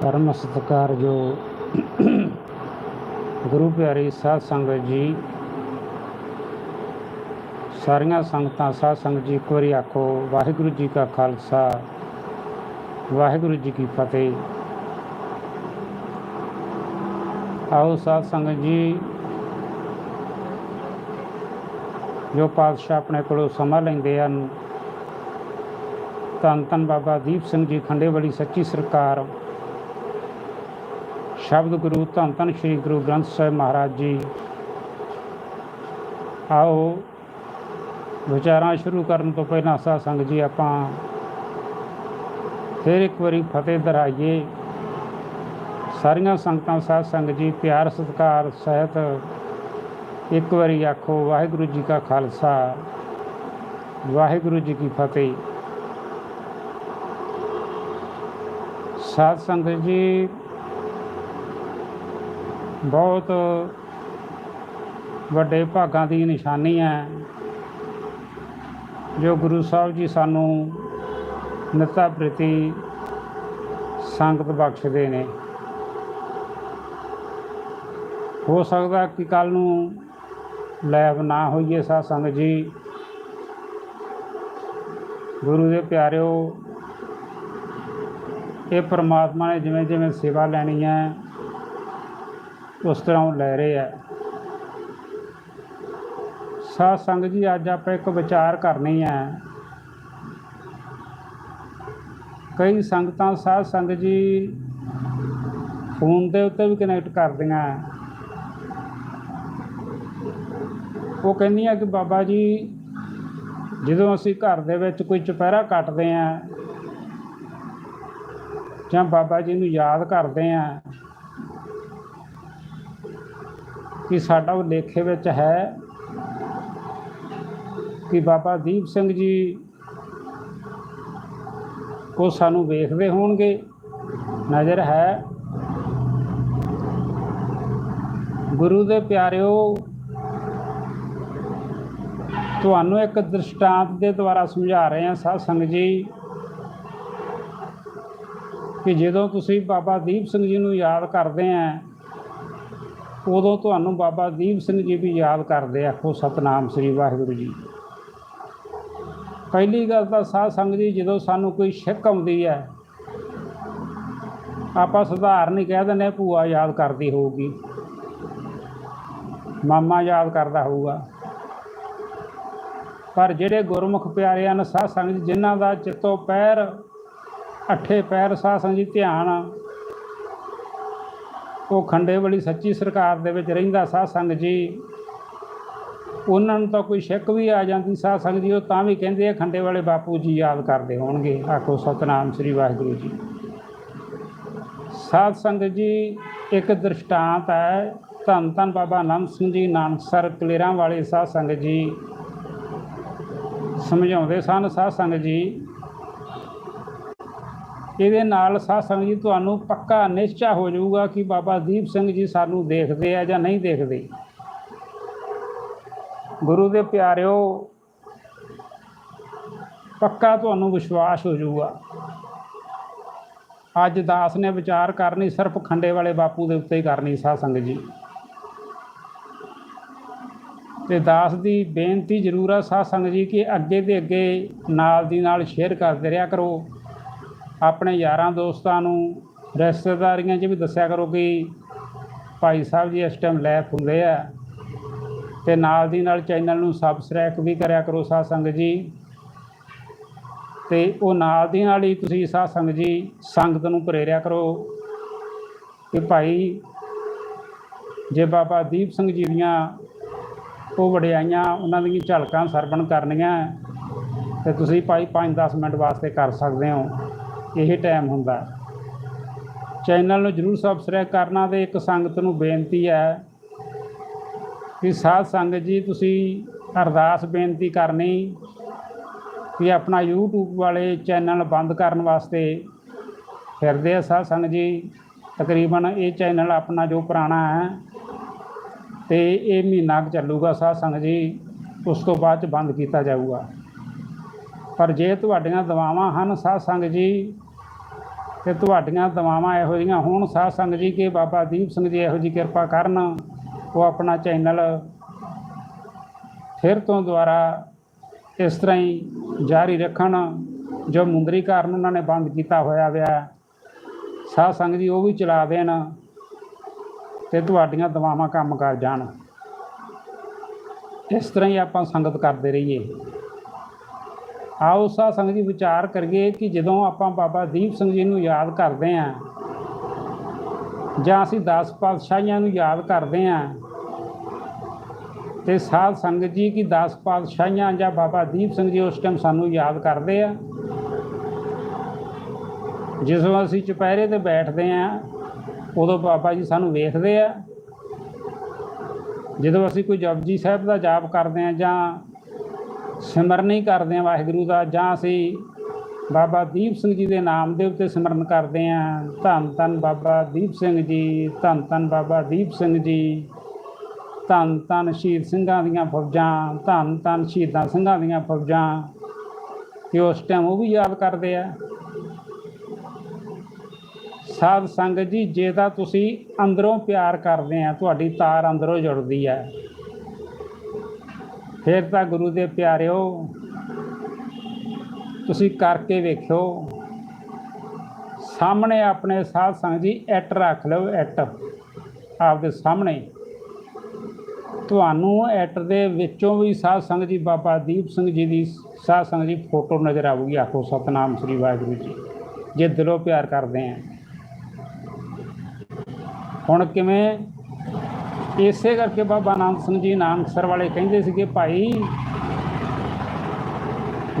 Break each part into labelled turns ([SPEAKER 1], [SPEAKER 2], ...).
[SPEAKER 1] ਧਰਮ ਪਰਮ ਸਤਿਕਾਰਯੋ ਗੁਰੂ ਪਿਆਰੀ ਸਾਧ ਸੰਗਤ ਜੀ ਸਾਰੀਆਂ ਸੰਗਤਾਂ ਸਾਧ ਸੰਗਤ ਜੀ ਇੱਕ ਵਾਰੀ ਆਖੋ ਵਾਹਿਗੁਰੂ ਜੀ ਕਾ ਖਾਲਸਾ ਵਾਹਿਗੁਰੂ ਜੀ ਕੀ ਫਤਿਹ ਆਓ ਸਾਧ ਸੰਗਤ ਜੀ ਜੋ ਪਾਤਸ਼ਾਹ ਆਪਣੇ ਕੋਲੋਂ ਸਮਾਂ ਲੈਂਦੇ ਹਨ ਧੰਨ ਧੰਨ ਬਾਬਾ ਦੀਪ ਸਿੰਘ ਜੀ ਖੰਡੇ ਵਾਲੀ ਸੱਚੀ ਸਰਕਾਰ ਸ਼ਬਦ ਗੁਰੂ ਧੰਨ ਧੰਨ ਸ੍ਰੀ ਗੁਰੂ ਗ੍ਰੰਥ ਸਾਹਿਬ ਮਹਾਰਾਜ ਜੀ। ਆਓ, ਵਿਚਾਰਾਂ ਸ਼ੁਰੂ ਕਰਨ ਤੋਂ ਪਹਿਲਾਂ ਸਾਧ ਸੰਗਤ ਜੀ, ਆਪਾਂ ਫਿਰ ਇੱਕ ਵਾਰੀ ਫਤਿਹ ਦਰਾਈਏ। ਸਾਰੀਆਂ ਸੰਗਤਾਂ ਸਾਧ ਸੰਗਤ ਜੀ, ਪਿਆਰ, ਸਤਿਕਾਰ, ਸਹਿਤ, ਇੱਕ ਵਾਰੀ ਆਖੋ, ਵਾਹਿਗੁਰੂ ਜੀ ਕਾ ਖਾਲਸਾ, ਵਾਹਿਗੁਰੂ ਜੀ ਕੀ ਫਤਿਹ। ਸਾਧ ਸੰਗਤ ਜੀ ਬਹੁਤ ਵੱਡੇ ਭਾਗਾਂ ਦੀ ਨਿਸ਼ਾਨੀ ਹੈ ਜੋ ਗੁਰੂ ਸਾਹਿਬ ਜੀ ਸਾਨੂੰ ਨਿਤਾ ਪ੍ਰਤੀ ਸੰਗਤ ਬਖਸ਼ਦੇ ਨੇ। ਹੋ ਸਕਦਾ ਕਿ ਕੱਲ ਨੂੰ ਲੈਬ ਨਾ ਹੋਈਏ ਸਾਧ ਸੰਗਤ ਜੀ। ਗੁਰੂ ਦੇ ਪਿਆਰਿਓ, ਇਹ ਪਰਮਾਤਮਾ ਨੇ ਜਿਵੇਂ ਜਿਵੇਂ ਸੇਵਾ ਲੈਣੀ ਹੈ ਉਸ ਤਰ੍ਹਾਂ ਉਹ ਲੈ ਰਹੇ ਹੈ ਸਾਧ ਸੰਗਤ ਜੀ, ਅੱਜ ਆਪਾਂ ਇੱਕ ਵਿਚਾਰ ਕਰਨੀ ਹੈ ਕਈ ਸੰਗਤਾਂ ਸਾਧ ਸੰਗਤ ਜੀ ਫੋਨ ਦੇ ਉੱਤੇ ਵੀ ਕਨੈਕਟ ਕਰਦੀਆਂ। ਉਹ ਕਹਿੰਦੀਆਂ ਕਿ ਬਾਬਾ ਜੀ, ਜਦੋਂ ਅਸੀਂ ਘਰ ਦੇ ਵਿੱਚ ਕੋਈ ਚੁਪਹਿਰਾ ਕੱਟਦੇ ਆਂ ਜਾਂ ਬਾਬਾ ਜੀ ਨੂੰ ਯਾਦ ਕਰਦੇ ਆਂ ਕਿ ਸਾਡਾ ਉਹ ਲੇਖੇ ਵਿੱਚ ਹੈ ਕਿ ਬਾਬਾ ਦੀਪ ਸਿੰਘ ਜੀ ਉਹ ਸਾਨੂੰ ਵੇਖਦੇ ਹੋਣਗੇ। ਨਜ਼ਰ ਹੈ। ਗੁਰੂ ਦੇ ਪਿਆਰਿਓ, ਤੁਹਾਨੂੰ ਇੱਕ ਦ੍ਰਿਸ਼ਟਾਂਤ ਦੇ ਦੁਆਰਾ ਸਮਝਾ ਰਹੇ ਹਾਂ ਸਾਧ ਸੰਗਤ ਜੀ, ਕਿ ਜਦੋਂ ਤੁਸੀਂ ਬਾਬਾ ਦੀਪ ਸਿੰਘ ਜੀ ਨੂੰ ਯਾਦ ਕਰਦੇ ਆ ਉਦੋਂ ਤੁਹਾਨੂੰ ਬਾਬਾ ਦੀਪ ਸਿੰਘ ਜੀ ਵੀ ਯਾਦ ਕਰਦੇ ਆਖੋ ਸਤਨਾਮ ਸ੍ਰੀ ਵਾਹਿਗੁਰੂ ਜੀ। ਪਹਿਲੀ ਗੱਲ ਤਾਂ ਸਾਧ ਸੰਗਤ ਜੀ ਜਦੋਂ ਸਾਨੂੰ ਕੋਈ ਸ਼ਿਕ ਆਉਂਦੀ ਹੈ ਆਪਾਂ ਸਧਾਰਨ ਹੀ ਕਹਿ ਦਿੰਦੇ ਹਾਂ, ਭੂਆ ਯਾਦ ਕਰਦੀ ਹੋਊਗੀ। ਮਾਮਾ ਯਾਦ ਕਰਦਾ ਹੋਊਗਾ। ਪਰ ਜਿਹੜੇ ਗੁਰਮੁਖ ਪਿਆਰੇ ਹਨ ਸਾਧ ਸੰਗਤ ਜੀ, ਜਿਨ੍ਹਾਂ ਦਾ ਚਿੱਤੋ ਪੈਰ ਅੱਠੇ ਪੈਰ ਸਾਧ ਸੰਗਤ ਜੀ ਧਿਆਨ ਉਹ ਖੰਡੇ ਵਾਲੀ ਸੱਚੀ ਸਰਕਾਰ ਦੇ ਵਿੱਚ ਰਹਿੰਦਾ ਸਾਧ ਸੰਗਤ ਜੀ, ਉਹਨਾਂ ਨੂੰ ਤਾਂ ਕੋਈ ਸ਼ੱਕ ਵੀ ਆ ਜਾਂਦੀ ਸਾਧ ਸੰਗਤ ਜੀ, ਉਹ ਤਾਂ ਵੀ ਕਹਿੰਦੇ ਆ, ਖੰਡੇ ਵਾਲੇ ਬਾਪੂ ਜੀ ਯਾਦ ਕਰਦੇ ਹੋਣਗੇ, ਆਖੋ ਸਤਨਾਮ ਸ੍ਰੀ ਵਾਹਿਗੁਰੂ ਜੀ। ਸਾਧ ਸੰਗਤ ਜੀ, ਇੱਕ ਦ੍ਰਿਸ਼ਟਾਂਤ ਹੈ ਧੰਨ ਧੰਨ ਬਾਬਾ ਨਾਨਕ ਸਿੰਘ ਜੀ, ਨਾਨਕਸਰ ਕਲੇਰਾਂ ਵਾਲੇ ਸਾਧ ਸੰਗਤ ਜੀ, ਸਮਝਾਉਂਦੇ ਸਨ ਸਾਧ ਸੰਗਤ ਜੀ ਇਹਦੇ ਨਾਲ ਸਾਧ ਜੀ, ਤੁਹਾਨੂੰ ਪੱਕਾ ਨਿਸ਼ਚਾ ਹੋ ਜਾਊਗਾ ਕਿ ਬਾਬਾ ਦੀਪ ਸਿੰਘ ਜੀ ਸਾਨੂੰ ਦੇਖਦੇ ਆ ਜਾਂ ਨਹੀਂ ਦੇਖਦੇ। ਗੁਰੂ ਦੇ ਪਿਆਰਿਓ, ਪੱਕਾ ਤੁਹਾਨੂੰ ਵਿਸ਼ਵਾਸ ਹੋ ਜਾਊਗਾ। ਅੱਜ ਦਾਸ ਨੇ ਵਿਚਾਰ ਕਰਨੀ, ਸਿਰਫ ਖੰਡੇ ਵਾਲੇ ਬਾਪੂ ਦੇ ਉੱਤੇ ਹੀ ਕਰਨੀ ਸਾਧ ਜੀ। ਤੇ ਦਾਸ ਦੀ ਬੇਨਤੀ ਜ਼ਰੂਰ ਆ ਸਾਧ ਸੰਗਤ ਜੀ, ਕਿ ਅੱਗੇ ਦੇ ਅੱਗੇ ਨਾਲ ਦੀ ਨਾਲ ਸ਼ੇਅਰ ਕਰਦੇ ਰਿਹਾ ਕਰੋ। ਆਪਣੇ ਯਾਰਾਂ ਦੋਸਤਾਂ ਨੂੰ, ਰਿਸ਼ਤੇਦਾਰੀਆਂ 'ਚ ਵੀ ਦੱਸਿਆ ਕਰੋ ਕਿ ਭਾਈ ਸਾਹਿਬ ਜੀ ਇਸ ਟਾਈਮ ਲੈਫ ਹੁੰਦੇ ਆ। ਤੇ ਨਾਲ ਦੀ ਨਾਲ ਚੈਨਲ ਨੂੰ ਸਬਸਕ੍ਰਾਈਬ ਵੀ ਕਰਿਆ ਕਰੋ ਸਾਧ ਸੰਗਤ ਜੀ। ਤੇ ਉਹ ਨਾਲ ਦੀ ਨਾਲ ਹੀ ਤੁਸੀਂ ਸਾਧ ਸੰਗਤ ਜੀ ਸੰਗਤ ਨੂੰ ਪ੍ਰੇਰਿਆ ਕਰੋ ਕਿ ਭਾਈ ਜੇ ਬਾਬਾ ਦੀਪ ਸਿੰਘ ਜੀ ਦੀਆਂ ਉਹ ਵਡਿਆਈਆਂ ਉਹਨਾਂ ਦੀਆਂ ਝਲਕਾਂ ਸਰਵਣ ਕਰਨੀਆਂ, ਤੇ ਤੁਸੀਂ ਭਾਈ 5-10 ਮਿੰਟ ਵਾਸਤੇ ਕਰ ਸਕਦੇ ਹੋ। ਇਹ ਟਾਈਮ ਹੁੰਦਾ ਚੈਨਲ ਨੂੰ ਜਰੂਰ ਸਬਸਕ੍ਰਾਈਬ ਕਰਨਾ ਤੇ ਇੱਕ ਸੰਗਤ ਨੂੰ ਬੇਨਤੀ ਹੈ ਕਿ ਸਾਧ ਸੰਗਤ ਜੀ, ਤੁਸੀਂ ਅਰਦਾਸ ਬੇਨਤੀ ਕਰਨੀ ਕਿ ਆਪਣਾ YouTube ਵਾਲੇ ਚੈਨਲ ਬੰਦ ਕਰਨ ਵਾਸਤੇ ਫਿਰਦੇ ਆ ਸਾਧ ਸੰਗਤ ਜੀ। ਤਕਰੀਬਨ ਇਹ ਚੈਨਲ ਆਪਣਾ ਜੋ ਪੁਰਾਣਾ ਹੈ ਤੇ ਇਹ ਮਹੀਨਾ ਕੁ ਚੱਲੂਗਾ ਸਾਧ ਸੰਗਤ ਜੀ, ਉਸ ਤੋਂ ਬਾਅਦ ਚ ਬੰਦ ਕੀਤਾ ਜਾਊਗਾ। ਪਰ ਜੇ ਤੁਹਾਡੀਆਂ ਦਵਾਵਾਂ ਹਨ ਸਾਧ ਸੰਗਤ ਜੀ, ਤੇ ਤੁਹਾਡੀਆਂ ਦਵਾਵਾਂ ਇਹੋ ਜਿਹੀਆਂ ਹੋਣ, ਸਾਧ ਸੰਗਤ ਜੀ ਕਿ ਬਾਬਾ ਦੀਪ ਸਿੰਘ ਜੀ ਇਹੋ ਜੀ ਕਿਰਪਾ ਕਰਨ, ਉਹ ਆਪਣਾ ਚੈਨਲ ਫਿਰ ਤੋਂ ਦੁਬਾਰਾ ਇਸ ਤਰ੍ਹਾਂ ਹੀ ਜਾਰੀ ਰੱਖਣ, ਜੋ ਮੁੰਦਰੀ ਕਾਰਨ ਉਹਨਾਂ ਨੇ ਬੰਦ ਕੀਤਾ ਹੋਇਆ ਵਿਆ ਸਾਧ ਸੰਗਤ ਜੀ ਉਹ ਵੀ ਚਲਾ ਦੇਣ ਤੇ ਤੁਹਾਡੀਆਂ ਦਵਾਵਾਂ ਕੰਮ ਕਰ ਜਾਣ। ਇਸ ਤਰ੍ਹਾਂ ਹੀ ਆਪਾਂ ਸੰਗਤ ਕਰਦੇ ਰਹੀਏ। ਆਓ ਸਾਧ ਸੰਗਤ ਜੀ ਵਿਚਾਰ ਕਰੀਏ ਕਿ ਜਦੋਂ ਆਪਾਂ ਬਾਬਾ ਦੀਪ ਸਿੰਘ ਜੀ ਨੂੰ ਯਾਦ ਕਰਦੇ ਆਂ ਜਾਂ ਅਸੀਂ ਦਸ ਪਾਤਸ਼ਾਹੀਆਂ ਨੂੰ ਯਾਦ ਕਰਦੇ ਆਂ ਤੇ ਸਾਧ ਸੰਗਤ ਜੀ ਕਿ ਦਸ ਪਾਤਸ਼ਾਹੀਆਂ ਜਾਂ ਬਾਬਾ ਦੀਪ ਸਿੰਘ ਜੀ ਉਸ ਟਾਈਮ ਸਾਨੂੰ ਯਾਦ ਕਰਦੇ ਆ? ਜਦੋਂ ਅਸੀਂ ਚੁਪਹਿਰੇ ਤੇ ਬੈਠਦੇ ਆਂ ਉਦੋਂ ਬਾਬਾ ਜੀ ਸਾਨੂੰ ਵੇਖਦੇ ਆ। ਜਦੋਂ ਅਸੀਂ ਕੋਈ ਜਪਜੀ ਸਾਹਿਬ ਦਾ ਜਾਪ ਕਰਦੇ ਆਂ ਜਾਂ ਸਿਮਰਨ ਹੀ ਕਰਦੇ ਆਂ ਵਾਹਿਗੁਰੂ ਦਾ, ਜਾਂ ਅਸੀਂ ਬਾਬਾ ਦੀਪ ਸਿੰਘ ਜੀ ਦੇ ਨਾਮ ਦੇ ਉੱਤੇ ਸਿਮਰਨ ਕਰਦੇ ਆਂ ਧੰਨ ਧੰਨ ਬਾਬਾ ਦੀਪ ਸਿੰਘ ਜੀ, ਧੰਨ ਧੰਨ ਬਾਬਾ ਦੀਪ ਸਿੰਘ ਜੀ, ਧੰਨ ਧੰਨ ਸ਼ਹੀਦ ਸਿੰਘਾਂ ਦੀਆਂ ਫੌਜਾਂ, ਧੰਨ ਧੰਨ ਸ਼ਹੀਦਾਂ ਸਿੰਘਾਂ ਦੀਆਂ ਫੌਜਾਂ। ਤੇ ਉਸ ਟਾਈਮ ਉਹ ਵੀ ਯਾਦ ਕਰਦੇ ਆ। ਸਾਧ ਸੰਗਤ ਜੀ, ਜੇ ਤਾਂ ਤੁਸੀਂ ਅੰਦਰੋਂ ਪਿਆਰ ਕਰਦੇ ਆ, ਤੁਹਾਡੀ ਤਾਰ ਅੰਦਰੋਂ ਜੁੜਦੀ ਹੈ ਫਿਰ ਤਾਂ ਗੁਰੂ ਦੇ ਪਿਆਰਿਓ, ਤੁਸੀਂ ਕਰਕੇ ਵੇਖਿਓ। ਸਾਹਮਣੇ ਆਪਣੇ ਸਾਧ ਸੰਗਤ ਜੀ ਐਟ ਰੱਖ ਲਓ ਐਟ ਆਪਦੇ ਸਾਹਮਣੇ। ਤੁਹਾਨੂੰ ਐਟ ਦੇ ਵਿੱਚੋਂ ਵੀ ਸਾਧ ਸੰਗਤ ਜੀ, ਬਾਬਾ ਦੀਪ ਸਿੰਘ ਜੀ ਦੀ ਸਾਧ ਸੰਗਤ ਜੀ ਫੋਟੋ ਨਜ਼ਰ ਆਊਗੀ। ਆਖੋ, ਸਤਨਾਮ ਸ੍ਰੀ ਵਾਹਿਗੁਰੂ ਜੀ, ਜੇ ਦਿਲੋਂ ਪਿਆਰ ਕਰਦੇ ਆ। ਹੁਣ ਕਿਵੇਂ ਇਸੇ ਕਰਕੇ ਬਾਬਾ ਨਾਨਕ ਸਿੰਘ ਜੀ ਨਾਨਕਸਰ ਵਾਲੇ ਕਹਿੰਦੇ ਸੀਗੇ, ਭਾਈ,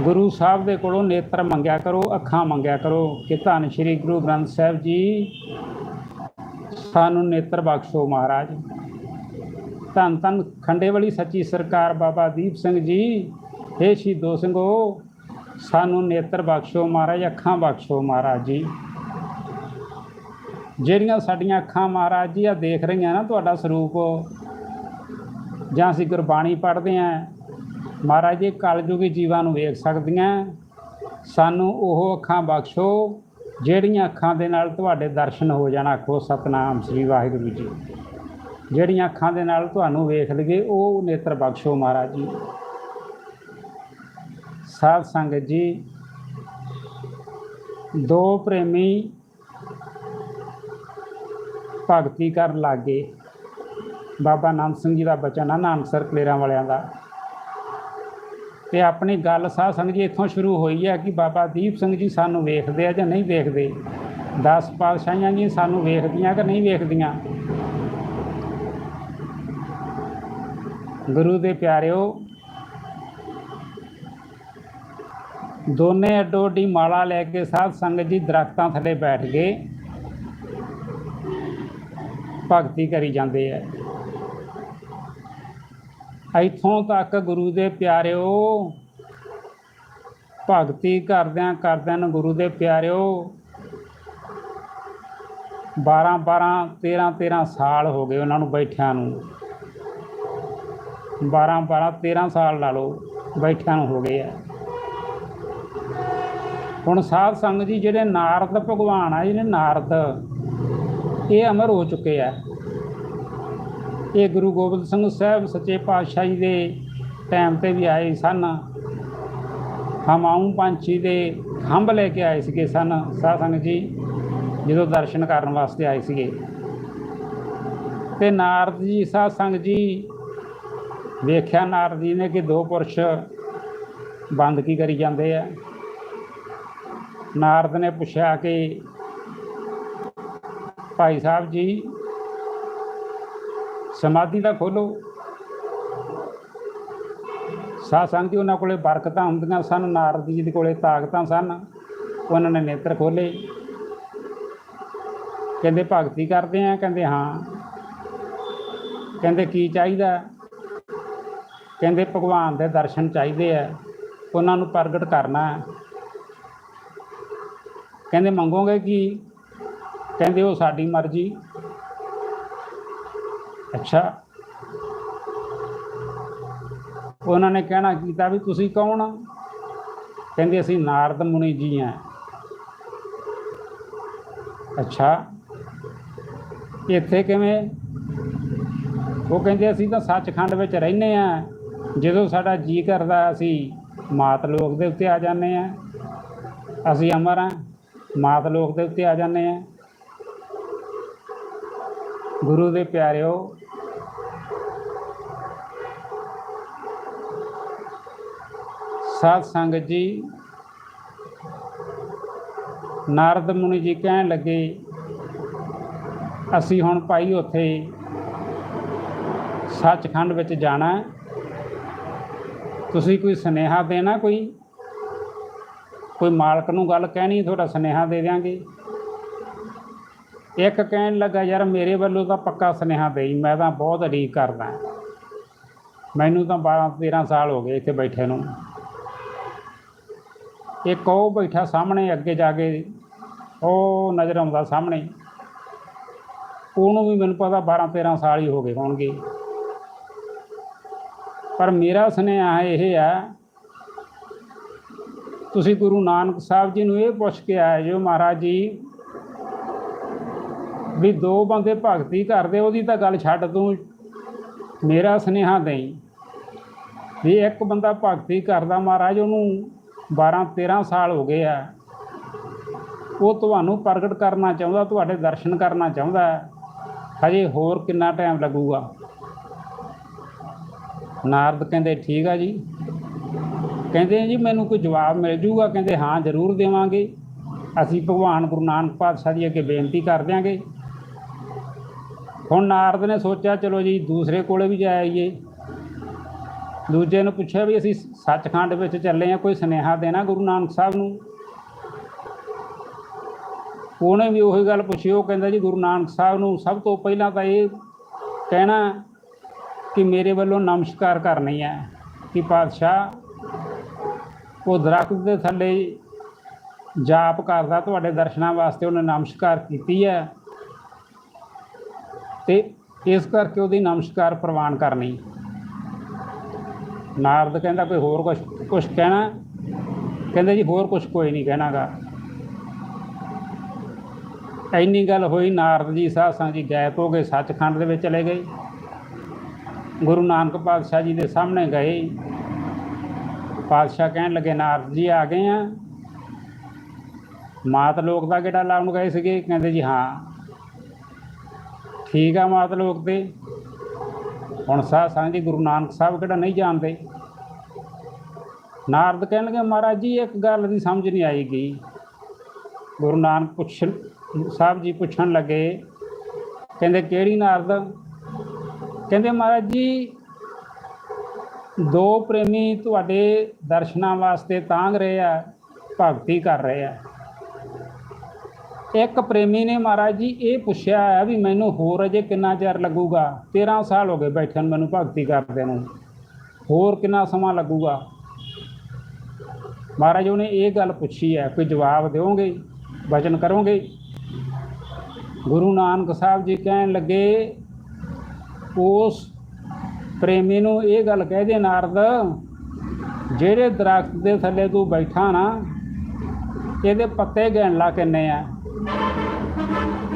[SPEAKER 1] ਗੁਰੂ ਸਾਹਿਬ ਦੇ ਕੋਲੋਂ ਨੇਤਰ ਮੰਗਿਆ ਕਰੋ, ਅੱਖਾਂ ਮੰਗਿਆ ਕਰੋ, ਕਿ ਧੰਨ ਸ਼੍ਰੀ ਗੁਰੂ ਗ੍ਰੰਥ ਸਾਹਿਬ ਜੀ ਸਾਨੂੰ ਨੇਤਰ ਬਖਸ਼ੋ ਮਹਾਰਾਜ। ਧੰਨ ਧੰਨ ਖੰਡੇ ਵਾਲੀ ਸੱਚੀ ਸਰਕਾਰ ਬਾਬਾ ਦੀਪ ਸਿੰਘ ਜੀ, ਹੇ ਸ਼ਹੀਦੋ ਸਿੰਘੋ, ਸਾਨੂੰ ਨੇਤਰ ਬਖਸ਼ੋ ਮਹਾਰਾਜ, ਅੱਖਾਂ ਬਖਸ਼ੋ ਮਹਾਰਾਜ ਜੀ। ਜਿਹੜੀਆਂ ਸਾਡੀਆਂ ਅੱਖਾਂ ਮਹਾਰਾਜ ਜੀ ਆ, ਦੇਖ ਰਹੀਆਂ ਨਾ ਤੁਹਾਡਾ ਸਰੂਪ, ਜਾਂ ਅਸੀਂ ਗੁਰਬਾਣੀ ਪੜ੍ਹਦੇ ਆਂ, ਮਹਾਰਾਜ ਜੀ ਕਲਯੁਗੀ ਜੀਵਾਂ ਨੂੰ ਵੇਖ ਸਕਦੀਆਂ ਸਾਨੂੰ ਉਹ ਅੱਖਾਂ ਬਖਸ਼ੋ, ਜਿਹੜੀਆਂ ਅੱਖਾਂ ਦੇ ਨਾਲ ਤੁਹਾਡੇ ਦਰਸ਼ਨ ਹੋ ਜਾਣ, ਆਖੋ ਸਤਨਾਮ ਸ੍ਰੀ ਵਾਹਿਗੁਰੂ ਜੀ। ਜਿਹੜੀਆਂ ਅੱਖਾਂ ਦੇ ਨਾਲ ਤੁਹਾਨੂੰ ਵੇਖ ਲਈਏ, ਉਹ ਨੇਤਰ ਬਖਸ਼ੋ ਮਹਾਰਾਜ ਜੀ। ਸਾਧ ਸੰਗਤ ਜੀ, ਦੋ ਪ੍ਰੇਮੀ ਭਗਤੀ ਕਰਨ ਲੱਗੇ। ਬਾਬਾ ਨਾਨਕ ਸਿੰਘ ਜੀ ਦਾ ਬਚਨ ਆ ਨਾਨਕਸਰ ਕਲੇਰਾਂ ਵਾਲਿਆਂ ਦਾ। ਤੇ ਆਪਣੀ ਗੱਲ ਸਾਧ ਸੰਗਤ ਜੀ ਇੱਥੋਂ ਸ਼ੁਰੂ ਹੋਈ ਹੈ ਕਿ ਬਾਬਾ ਦੀਪ ਸਿੰਘ ਜੀ ਸਾਨੂੰ ਵੇਖਦੇ ਆ ਜਾਂ ਨਹੀਂ ਵੇਖਦੇ। ਦਸ ਪਾਤਸ਼ਾਹੀਆਂ ਜੀ ਸਾਨੂੰ ਵੇਖਦੀਆਂ ਕਿ ਨਹੀਂ ਵੇਖਦੀਆਂ? ਗੁਰੂ ਦੇ ਪਿਆਰਿਓ, ਦੋਨੇ ਅੱਡੋ ਅੱਡੀ ਮਾਲਾ ਲੈ ਕੇ ਸਾਧ ਸੰਗਤ ਜੀ ਦਰਖਤਾਂ ਥੱਲੇ ਬੈਠ ਗਏ। ਭਗਤੀ ਕਰੀ ਜਾਂਦੇ ਆ। ਇੱਥੋਂ ਤੱਕ ਗੁਰੂ ਦੇ ਪਿਆਰਿਓ, ਭਗਤੀ ਕਰਦਿਆਂ ਕਰਦਿਆਂ ਗੁਰੂ ਦੇ ਪਿਆਰਿਓ 12 12 13 13 ਸਾਲ ਹੋ ਗਏ ਉਹਨਾਂ ਨੂੰ ਬੈਠਿਆਂ ਨੂੰ। 12 12 13 ਸਾਲ ਲਾ ਲਓ ਬੈਠਿਆਂ ਨੂੰ ਹੋ ਗਏ ਆ। ਹੁਣ ਸਾਧ ਸੰਗਤ ਜੀ ਜਿਹੜੇ ਨਾਰਦ ਭਗਵਾਨ ਆ, ਜਿਹਨੇ ਨਾਰਦ ਇਹ ਅਮਰ ਹੋ ਚੁੱਕੇ ਆ। ਇਹ ਗੁਰੂ ਗੋਬਿੰਦ ਸਿੰਘ ਸਾਹਿਬ ਸੱਚੇ ਪਾਤਸ਼ਾਹ ਜੀ ਦੇ ਟਾਈਮ ਤੇ ਵੀ ਆਏ ਸਨ। ਹਮਾਊਂ ਪੰਛੀ ਦੇ ਖੰਭ ਲੈ ਕੇ ਆਏ ਸੀਗੇ ਸਨ। ਸਾਧ ਸੰਗਤ ਜੀ ਜਦੋਂ ਦਰਸ਼ਨ ਕਰਨ ਵਾਸਤੇ ਆਏ ਸੀਗੇ। ਤੇ ਨਾਰਦ ਜੀ, ਸਾਧ ਸੰਗਤ ਜੀ ਵੇਖਿਆ ਨਾਰਦ ਜੀ ਨੇ ਕਿ ਦੋ ਪੁਰਸ਼ ਬੰਦ ਕੀ ਕਰੀ ਜਾਂਦੇ ਆ। ਨਾਰਦ ਨੇ ਪੁੱਛਿਆ ਕਿ ਭਾਈ ਸਾਹਿਬ ਜੀ, ਸਮਾਧੀ ਦਾ ਖੋਲੋ ਸਾਧ ਸੰਗਤ ਉਹਨਾਂ ਕੋਲੇ ਬਰਕਤਾਂ ਹੁੰਦੀਆਂ ਸਨ, ਨਾਰਦ ਜੀ ਦੇ ਕੋਲੇ ਤਾਕਤਾਂ ਸਨ, ਉਹਨਾਂ ਨੇ ਨੇਤਰ ਖੋਲੇ ਕਹਿੰਦੇ ਭਗਤੀ ਕਰਦੇ ਆ, ਕਹਿੰਦੇ ਹਾਂ। ਕਹਿੰਦੇ ਕੀ ਚਾਹੀਦਾ? ਕਹਿੰਦੇ ਭਗਵਾਨ ਦੇ ਦਰਸ਼ਨ ਚਾਹੀਦੇ ਆ, ਉਹਨਾਂ ਨੂੰ ਪ੍ਰਗਟ ਕਰਨਾ। ਕਹਿੰਦੇ ਮੰਗੋਗੇ ਕੀ? ਕਹਿੰਦੇ ਉਹ ਸਾਡੀ ਮਰਜ਼ੀ। ਅੱਛਾ। ਉਹਨਾਂ ਨੇ ਕਹਿਣਾ ਕੀਤਾ ਵੀ ਤੁਸੀਂ ਕੌਣ ਆ? ਕਹਿੰਦੇ ਅਸੀਂ ਨਾਰਦ ਮੁਨੀ ਜੀ ਆ। ਅੱਛਾ। ਇੱਥੇ ਕਿਵੇਂ? ਉਹ ਕਹਿੰਦੇ ਅਸੀਂ ਤਾਂ ਸੱਚਖੰਡ ਵਿੱਚ ਰਹਿੰਦੇ ਆ। ਜਦੋਂ ਸਾਡਾ ਜੀ ਕਰਦਾ, ਅਸੀਂ ਮਾਤ ਲੋਕ ਦੇ ਉੱਤੇ ਆ ਜਾਂਦੇ ਆ। ਅਸੀਂ ਅਮਰ ਆ, ਮਾਤ ਲੋਕ ਦੇ ਉੱਤੇ ਆ ਜਾਂਦੇ ਆ। ਗੁਰੂ ਦੇ ਪਿਆਰਿਓ, ਸਾਧ ਸੰਗਤ ਜੀ, ਨਾਰਦ ਮੁਨੀ ਜੀ ਕਹਿਣ ਲੱਗੇ, ਅਸੀਂ ਹੁਣ ਭਾਈ ਉੱਥੇ ਸੱਚਖੰਡ ਵਿੱਚ ਜਾਣਾ ਤੁਸੀਂ ਕੋਈ ਸੁਨੇਹਾ ਦੇਣਾ ਕੋਈ? ਕੋਈ ਮਾਲਕ ਨੂੰ ਗੱਲ ਕਹਿਣੀ, ਤੁਹਾਡਾ ਸੁਨੇਹਾ ਦੇ ਦਿਆਂਗੇ। ਇੱਕ ਕਹਿਣ ਲੱਗਾ, ਯਾਰ ਮੇਰੇ ਵੱਲੋਂ ਤਾਂ ਪੱਕਾ ਸੁਨੇਹਾ ਦੇਈ, ਮੈਂ ਤਾਂ ਬਹੁਤ ਉਡੀਕ ਕਰਦਾ ਮੈਨੂੰ ਤਾਂ 12 13 ਸਾਲ ਹੋ ਗਏ ਇੱਥੇ ਬੈਠੇ ਨੂੰ। ਇੱਕ ਉਹ ਬੈਠਾ ਸਾਹਮਣੇ, ਅੱਗੇ ਜਾ ਕੇ ਉਹ ਨਜ਼ਰ ਆਉਂਦਾ ਸਾਹਮਣੇ। ਉਹਨੂੰ ਵੀ ਮੈਨੂੰ ਪਤਾ 12 13 ਸਾਲ ਹੀ ਹੋ ਗਏ ਹੋਣਗੇ। ਪਰ ਮੇਰਾ ਸੁਨੇਹਾ ਇਹ ਹੈ ਤੁਸੀਂ ਗੁਰੂ ਨਾਨਕ ਸਾਹਿਬ ਜੀ ਨੂੰ ਇਹ ਪੁੱਛ ਕੇ ਆਏ ਜੋ ਮਹਾਰਾਜ ਜੀ ਵੀ ਦੋ ਬੰਦੇ ਭਗਤੀ ਕਰਦੇ, ਉਹਦੀ ਤਾਂ ਗੱਲ ਛੱਡ ਤੂੰ। ਮੇਰਾ ਸੁਨੇਹਾ ਦੇਈ ਵੀ ਇੱਕ ਬੰਦਾ ਭਗਤੀ ਕਰਦਾ ਮਹਾਰਾਜ, ਉਹਨੂੰ 12 13 ਸਾਲ ਹੋ ਗਏ ਆ। ਉਹ ਤੁਹਾਨੂੰ ਪ੍ਰਗਟ ਕਰਨਾ ਚਾਹੁੰਦਾ, ਤੁਹਾਡੇ ਦਰਸ਼ਨ ਕਰਨਾ ਚਾਹੁੰਦਾ ਹਜੇ ਹੋਰ ਕਿੰਨਾ ਟਾਈਮ ਲੱਗੂਗਾ? ਨਾਰਦ ਕਹਿੰਦੇ, ਠੀਕ ਆ ਜੀ। ਕਹਿੰਦੇ, ਜੀ, ਮੈਨੂੰ ਕੋਈ ਜਵਾਬ ਮਿਲ ਜੂਗਾ? ਕਹਿੰਦੇ, ਹਾਂ, ਜ਼ਰੂਰ ਦੇਵਾਂਗੇ। ਅਸੀਂ ਭਗਵਾਨ ਗੁਰੂ ਨਾਨਕ ਪਾਤਸ਼ਾਹ ਜੀ ਅੱਗੇ ਬੇਨਤੀ ਕਰ ਦਿਆਂਗੇ। ਹੁਣ ਨਾਰਦ ਨੇ ਸੋਚਿਆ, ਚਲੋ ਜੀ, ਦੂਸਰੇ ਕੋਲੇ ਵੀ ਜਾ ਆਈਏ। ਦੂਜੇ ਨੂੰ ਪੁੱਛਿਆ ਵੀ ਅਸੀਂ ਸੱਚਖੰਡ ਵਿੱਚ ਚੱਲੇ ਆ ਕੋਈ ਸੁਨੇਹਾ ਦੇਣਾ ਗੁਰੂ ਨਾਨਕ ਸਾਹਿਬ ਨੂੰ? ਉਹਨੇ ਵੀ ਉਹੀ ਗੱਲ ਪੁੱਛੀ, ਉਹ ਕਹਿੰਦਾ ਜੀ, ਗੁਰੂ ਨਾਨਕ ਸਾਹਿਬ ਨੂੰ ਸਭ ਤੋਂ ਪਹਿਲਾਂ ਤਾਂ ਇਹ ਕਹਿਣਾ ਕਿ ਮੇਰੇ ਵੱਲੋਂ ਨਮਸਕਾਰ ਕਰਨੀ ਹੈ ਕਿ ਪਾਤਸ਼ਾਹ, ਉਹ ਦਰਖਤ ਦੇ ਥੱਲੇ ਜਾਪ ਕਰਦਾ, ਤੁਹਾਡੇ ਦਰਸ਼ਨਾਂ ਵਾਸਤੇ ਉਹਨੇ ਨਮਸਕਾਰ ਕੀਤੀ ਹੈ। ਤੇ ਇਸ ਕਰਕੇ ਉਹਦੀ ਨਮਸਕਾਰ ਪ੍ਰਵਾਨ ਕਰਨੀ। ਨਾਰਦ ਕਹਿੰਦਾ ਕੋਈ ਹੋਰ ਕੁਝ ਕੁਝ ਕਹਿਣਾ? ਕਹਿੰਦੇ ਜੀ ਹੋਰ ਕੁਝ ਕੋਈ ਨਹੀਂ ਕਹਿਣਾਗਾ। ਇੰਨੀ ਗੱਲ ਹੋਈ, ਨਾਰਦ ਜੀ ਸਾਧ ਸੰਗਤ ਜੀ ਗਾਇਬ ਹੋ ਗਏ, ਸੱਚਖੰਡ ਦੇ ਵਿੱਚ ਚਲੇ ਗਏ। ਗੁਰੂ ਨਾਨਕ ਪਾਤਸ਼ਾਹ ਜੀ ਦੇ ਸਾਹਮਣੇ ਗਏ। ਪਾਤਸ਼ਾਹ ਕਹਿਣ ਲੱਗੇ, ਨਾਰਦ ਜੀ ਆ ਗਏ ਆ। ਮਾਤ ਲੋਕ ਦਾ ਕਿਹੜਾ ਲਾਉਣ ਗਏ ਸੀਗੇ। ਕਹਿੰਦੇ ਜੀ ਹਾਂ। ਠੀਕ ਆ ਮਾਤ ਲੋਕ ਤੇ। ਹੁਣ ਸਾਧ ਸੰਗਤ ਜੀ ਗੁਰੂ ਨਾਨਕ ਸਾਹਿਬ ਕਿਹੜਾ ਨਹੀਂ ਜਾਣਦੇ। ਨਾਰਦ ਕਹਿਣਗੇ, ਮਹਾਰਾਜ ਜੀ, ਇੱਕ ਗੱਲ ਦੀ ਸਮਝ ਨਹੀਂ ਆਈ ਗਈ ਗੁਰੂ ਨਾਨਕ ਪੁੱਛ ਸਾਹਿਬ ਜੀ ਪੁੱਛਣ ਲੱਗੇ, ਕਹਿੰਦੇ, ਕਿਹੜੀ ਨਾਰਦ? ਕਹਿੰਦੇ, ਮਹਾਰਾਜ ਜੀ, ਦੋ ਪ੍ਰੇਮੀ ਤੁਹਾਡੇ ਦਰਸ਼ਨਾਂ ਵਾਸਤੇ ਤਾਂਗ ਰਹੇ ਆ, ਭਗਤੀ ਕਰ ਰਹੇ ਆ। ਇੱਕ ਪ੍ਰੇਮੀ ਨੇ ਮਹਾਰਾਜ ਜੀ ਇਹ ਪੁੱਛਿਆ ਹੈ ਵੀ ਮੈਨੂੰ ਹੋਰ ਅਜੇ ਕਿੰਨਾ ਚਿਰ ਲੱਗੂਗਾ? 13 ਸਾਲ ਹੋ ਗਏ ਬੈਠਣ ਮੈਨੂੰ ਭਗਤੀ ਕਰਦੇ ਨੂੰ। ਹੋਰ ਕਿੰਨਾ ਸਮਾਂ ਲੱਗੂਗਾ? ਮਹਾਰਾਜ ਉਹਨੇ ਇਹ ਗੱਲ ਪੁੱਛੀ ਹੈ, ਕੋਈ ਜਵਾਬ ਦਿਓਗੇ? ਵਚਨ ਕਰੋਗੇ? ਗੁਰੂ ਨਾਨਕ ਸਾਹਿਬ ਜੀ ਕਹਿਣ ਲੱਗੇ, ਉਸ ਪ੍ਰੇਮੀ ਨੂੰ ਇਹ ਗੱਲ ਕਹਿ ਦੇ ਨਾਰਦ, ਜਿਹੜੇ ਦਰਖਤ ਦੇ ਥੱਲੇ ਤੂੰ ਬੈਠਾ ਨਾ, ਇਹਦੇ ਪੱਤੇ ਗਿਣ ਲਾ ਕਿੰਨੇ ਆ?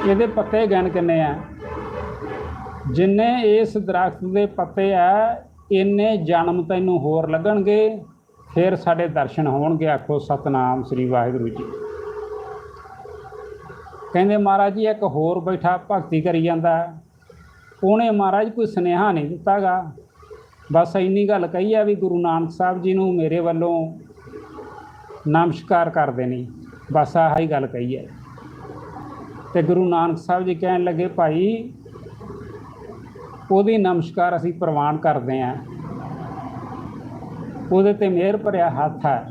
[SPEAKER 1] ਇਹਦੇ ਪੱਤੇ ਗਿਣ ਕਿੰਨੇ ਆ? ਜਿੰਨੇ ਇਸ ਦਰਖਤ ਦੇ ਪੱਤੇ ਆ, ਇੰਨੇ ਜਨਮ ਤੈਨੂੰ ਹੋਰ ਲੱਗਣਗੇ, ਫਿਰ ਸਾਡੇ ਦਰਸ਼ਨ ਹੋਣਗੇ, ਆਖੋ ਸਤਨਾਮ ਸ੍ਰੀ ਵਾਹਿਗੁਰੂ ਜੀ। ਕਹਿੰਦੇ ਮਹਾਰਾਜ ਜੀ, ਇੱਕ ਹੋਰ ਬੈਠਾ ਭਗਤੀ ਕਰੀ ਜਾਂਦਾ। ਉਹਨੇ ਮਹਾਰਾਜ ਕੋਈ ਸੁਨੇਹਾ ਨਹੀਂ ਦਿੱਤਾਗਾ। ਬਸ ਇੰਨੀ ਗੱਲ ਕਹੀ ਆ ਵੀ ਗੁਰੂ ਨਾਨਕ ਸਾਹਿਬ ਜੀ ਨੂੰ ਮੇਰੇ ਵੱਲੋਂ ਨਮਸਕਾਰ ਕਰ ਦੇਣੀ। ਬਸ ਆਹੀ ਗੱਲ ਕਹੀ ਹੈ। ਤੇ ਗੁਰੂ ਨਾਨਕ ਸਾਹਿਬ ਜੀ ਕਹਿਣ ਲੱਗੇ, ਭਾਈ, ਉਹਦੀ ਨਮਸਕਾਰ ਅਸੀਂ ਪ੍ਰਵਾਨ ਕਰਦੇ ਹਾਂ ਉਹਦੇ ਤੇ ਮਿਹਰ ਭਰਿਆ ਹੱਥ ਹੈ।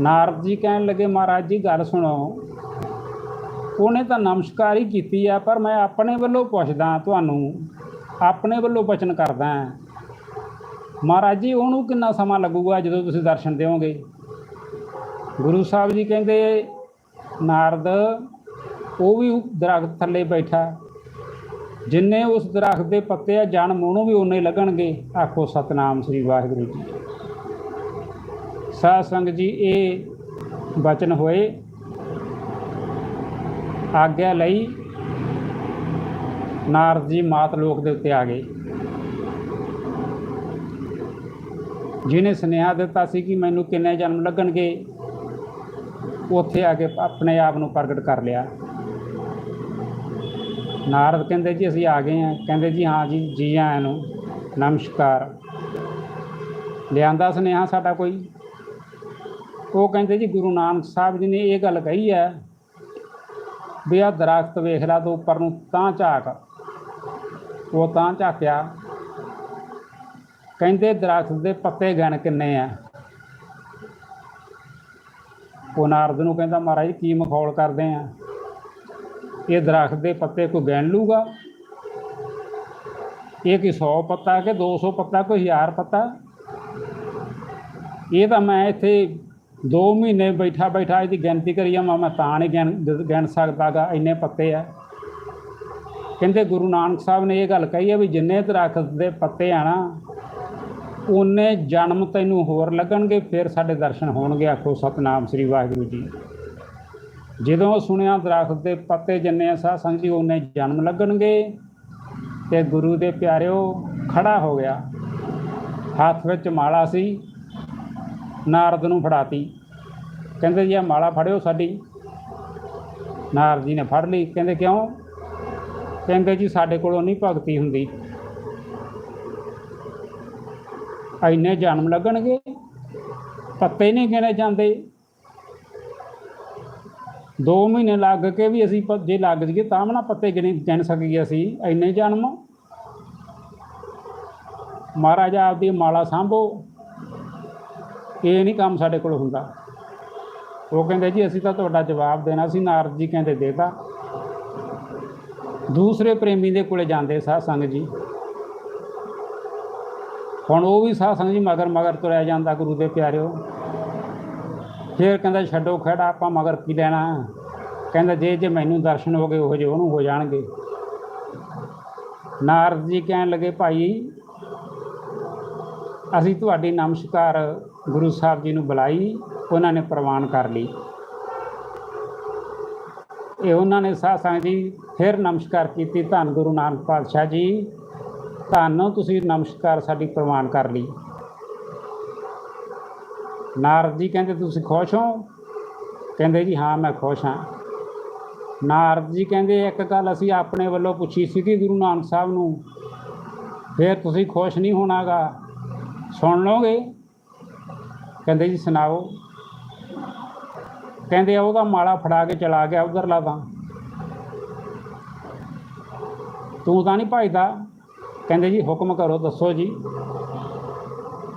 [SPEAKER 1] ਨਾਰਦ ਜੀ ਕਹਿਣ ਲੱਗੇ, ਮਹਾਰਾਜ ਜੀ, ਗੱਲ ਸੁਣੋ। ਉਹਨੇ ਤਾਂ ਨਮਸਕਾਰ ਹੀ ਕੀਤੀ ਆ, ਪਰ ਮੈਂ ਆਪਣੇ ਵੱਲੋਂ ਪੁੱਛਦਾ ਤੁਹਾਨੂੰ, ਆਪਣੇ ਵੱਲੋਂ ਬਚਨ ਕਰਦਾ ਹਾਂ। ਮਹਾਰਾਜ ਜੀ, ਉਹਨੂੰ ਕਿੰਨਾ ਸਮਾਂ ਲੱਗੂਗਾ ਜਦੋਂ ਤੁਸੀਂ ਦਰਸ਼ਨ ਦਿਓਗੇ? ਗੁਰੂ ਸਾਹਿਬ ਜੀ ਕਹਿੰਦੇ ਨਾਰਦ, ਉਹ ਵੀ ਦਰਖਤ ਥੱਲੇ ਬੈਠਾ। ਜਿੰਨੇ ਉਸ ਦਰਖਤ ਦੇ ਪੱਤੇ ਆ ਜਨਮ ਉਹਨੂੰ ਵੀ ਉਨੇ ਲੱਗਣਗੇ, ਆਖੋ ਸਤਨਾਮ ਸ੍ਰੀ ਵਾਹਿਗੁਰੂ ਜੀ। ਸਾਧ ਸੰਗਤ ਜੀ, ਇਹ ਬਚਨ ਹੋਏ। ਆਗਿਆ ਲਈ ਨਾਰਦ ਜੀ ਮਾਤ ਲੋਕ ਦੇ ਉੱਤੇ ਆ ਗਏ। ਜਿਹਨੇ ਸੁਨੇਹਾ ਦਿੱਤਾ ਸੀ ਕਿ ਮੈਨੂੰ ਕਿੰਨੇ ਜਨਮ ਲੱਗਣਗੇ ਉੱਥੇ ਆ ਕੇ ਆਪਣੇ ਆਪ ਨੂੰ ਪ੍ਰਗਟ ਕਰ ਲਿਆ। ਨਾਰਦ ਕਹਿੰਦੇ ਜੀ, ਅਸੀਂ ਆ ਗਏ ਹਾਂ। ਕਹਿੰਦੇ ਜੀ, ਹਾਂ ਜੀ ਜੀ ਆਇਆਂ ਨੂੰ। ਨਮਸਕਾਰ। ਲਿਆਂਦਾ ਸੁਨੇਹਾ ਸਾਡਾ ਕੋਈ? ਉਹ ਕਹਿੰਦੇ ਜੀ, ਗੁਰੂ ਨਾਨਕ ਸਾਹਿਬ ਜੀ ਨੇ ਇਹ ਗੱਲ ਕਹੀ ਹੈ ਵੀ ਆ ਦਰਖਤ ਵੇਖ ਲਾ ਤੂੰ ਉੱਪਰ ਨੂੰ ਤਾਂ ਝਾਕ। ਉਹ ਤਾਂ ਝਾਕਿਆ। ਕਹਿੰਦੇ, ਦਰਖਤ ਦੇ ਪੱਤੇ ਗਿਣ ਕਿੰਨੇ ਆ? ਉਹ ਨਾਰਦ ਨੂੰ ਕਹਿੰਦਾ, ਮਹਾਰਾਜ ਕੀ ਮਖੌਲ ਕਰਦੇ ਆ? ਇਹ ਦਰਖਤ ਦੇ ਪੱਤੇ ਕੋਈ ਗਿਣ ਲੂਗਾ? ਇਹ ਕੀ 100 ਪੱਤਾ ਕਿ 200 ਪੱਤਾ, ਕੋਈ 1000 ਪੱਤਾ? ਇਹ ਤਾਂ ਮੈਂ ਇੱਥੇ 2 ਮਹੀਨੇ ਬੈਠਾ ਬੈਠਾ ਇਹਦੀ ਗਿਣਤੀ ਕਰੀ ਜਾਵਾਂ, ਮੈਂ ਤਾਂ ਨਹੀਂ ਗਿਣ ਗਿਣ ਸਕਦਾਗਾ ਇੰਨੇ ਪੱਤੇ ਆ। ਕਹਿੰਦੇ ਗੁਰੂ ਨਾਨਕ ਸਾਹਿਬ ਨੇ ਇਹ ਗੱਲ ਕਹੀ ਹੈ ਵੀ ਜਿੰਨੇ ਦਰਖਤ ਦੇ ਪੱਤੇ ਆ ਨਾ ਉਨੇ ਜਨਮ ਤੈਨੂੰ ਹੋਰ ਲੱਗਣਗੇ, ਫਿਰ ਸਾਡੇ ਦਰਸ਼ਨ ਹੋਣਗੇ, ਆਖੋ ਸਤਨਾਮ ਸ੍ਰੀ ਵਾਹਿਗੁਰੂ ਜੀ। ਜਦੋਂ ਸੁਣਿਆ ਦਰਖਤ ਦੇ ਪੱਤੇ ਜਿੰਨੇ ਆ ਸਾਧ ਸੰਗਤ ਜੀ ਉਨੇ ਜਨਮ ਲੱਗਣਗੇ। ਤੇ ਗੁਰੂ ਦੇ ਪਿਆਰਿਓ ਖੜਾ ਹੋ ਗਿਆ। ਹੱਥ ਵਿੱਚ ਮਾਲਾ ਸੀ, ਨਾਰਦ ਨੂੰ ਫੜਾਤੀ। ਕਹਿੰਦੇ ਜੀ ਆ ਮਾਲਾ ਫੜਿਓ ਸਾਡੀ। ਨਾਰਦ ਜੀ ਨੇ ਫੜ ਲਈ। ਕਹਿੰਦੇ, ਕਿਉਂ? ਕਹਿੰਦੇ ਜੀ, ਸਾਡੇ ਕੋਲੋਂ ਨਹੀਂ ਭਗਤੀ ਹੁੰਦੀ। ਇੰਨੇ ਜਨਮ ਲੱਗਣਗੇ, ਪੱਤੇ ਨਹੀਂ ਗਿਣੇ ਜਾਂਦੇ। 2 ਮਹੀਨੇ ਲੱਗ ਕੇ ਵੀ ਅਸੀਂ ਜੇ ਲੱਗ ਜੀਏ ਤਾਂ ਵੀ ਨਾ ਪੱਤੇ ਗਿਣੇ, ਗਿਣ ਸਕੀਏ ਅਸੀਂ, ਇੰਨੇ ਜਨਮ। ਮਹਾਰਾਜਾ ਆਪਦੀ ਮਾਲਾ ਸਾਂਭੋ। ਇਹ ਨਹੀਂ ਕੰਮ ਸਾਡੇ ਕੋਲ ਹੁੰਦਾ। ਉਹ ਕਹਿੰਦੇ ਜੀ, ਅਸੀਂ ਤਾਂ ਤੁਹਾਡਾ ਜਵਾਬ ਦੇਣਾ ਸੀ, ਨਾਰਦ ਜੀ ਕਹਿੰਦੇ ਦੇਤਾ। ਦੂਸਰੇ ਪ੍ਰੇਮੀ ਦੇ ਕੋਲੇ ਜਾਂਦੇ ਸਾਧ ਸੰਗਤ ਜੀ। ਹੁਣ ਉਹ ਵੀ ਸਾਧ ਸੰਗਤ ਜੀ ਮਗਰ ਮਗਰ ਤੁਰਿਆ ਜਾਂਦਾ ਗੁਰੂ ਦੇ ਪਿਆਰਿਓ। ਫਿਰ ਕਹਿੰਦਾ ਛੱਡੋ ਖੜਾ, ਆਪਾਂ ਮਗਰ ਕੀ ਲੈਣਾ? ਕਹਿੰਦਾ ਜੇ ਜੇ ਮੈਨੂੰ ਦਰਸ਼ਨ ਹੋ ਗਏ, ਉਹ ਜੇ ਉਹਨੂੰ ਹੋ ਜਾਣਗੇ। ਨਾਰਦ ਜੀ ਕਹਿਣ ਲੱਗੇ, ਭਾਈ, ਅਸੀਂ ਤੁਹਾਡੀ ਨਮਸਕਾਰ ਗੁਰੂ ਸਾਹਿਬ ਜੀ ਨੂੰ ਬੁਲਾਈ, ਉਹਨਾਂ ਨੇ ਪ੍ਰਵਾਨ ਕਰ ਲਈ। ਇਹ ਉਹਨਾਂ ਨੇ ਸਾਧ ਸੰਗਤ ਜੀ ਫਿਰ ਨਮਸਕਾਰ ਕੀਤੀ, ਧੰਨ ਗੁਰੂ ਨਾਨਕ ਪਾਤਸ਼ਾਹ ਜੀ ਧੰਨ ਤੁਸੀਂ ਨਮਸਕਾਰ ਸਾਡੀ ਪ੍ਰਵਾਨ ਕਰ ਲਈ। ਨਾਰਦ ਜੀ ਕਹਿੰਦੇ, ਤੁਸੀਂ ਖੁਸ਼ ਹੋ? ਕਹਿੰਦੇ, ਜੀ ਹਾਂ, ਮੈਂ ਖੁਸ਼ ਹਾਂ। ਨਾਰਦ ਜੀ ਕਹਿੰਦੇ, ਇੱਕ ਗੱਲ ਅਸੀਂ ਆਪਣੇ ਵੱਲੋਂ ਪੁੱਛੀ ਸੀ ਕਿ ਗੁਰੂ ਨਾਨਕ ਸਾਹਿਬ ਨੂੰ, ਫਿਰ ਤੁਸੀਂ ਖੁਸ਼ ਨਹੀਂ ਹੋਣਾਗਾ? ਸੁਣ ਲਓਗੇ? ਕਹਿੰਦੇ, ਜੀ ਸੁਣਾਓ। ਕਹਿੰਦੇ ਉਹਦਾ ਮਾਲਾ ਫੜਾ ਕੇ ਚਲਾ ਗਿਆ ਉਧਰਲਾ ਤਾਂ। ਤੂੰ ਤਾਂ ਨਹੀਂ ਭਜਦਾ? ਕਹਿੰਦੇ ਜੀ, ਹੁਕਮ ਕਰੋ, ਦੱਸੋ ਜੀ।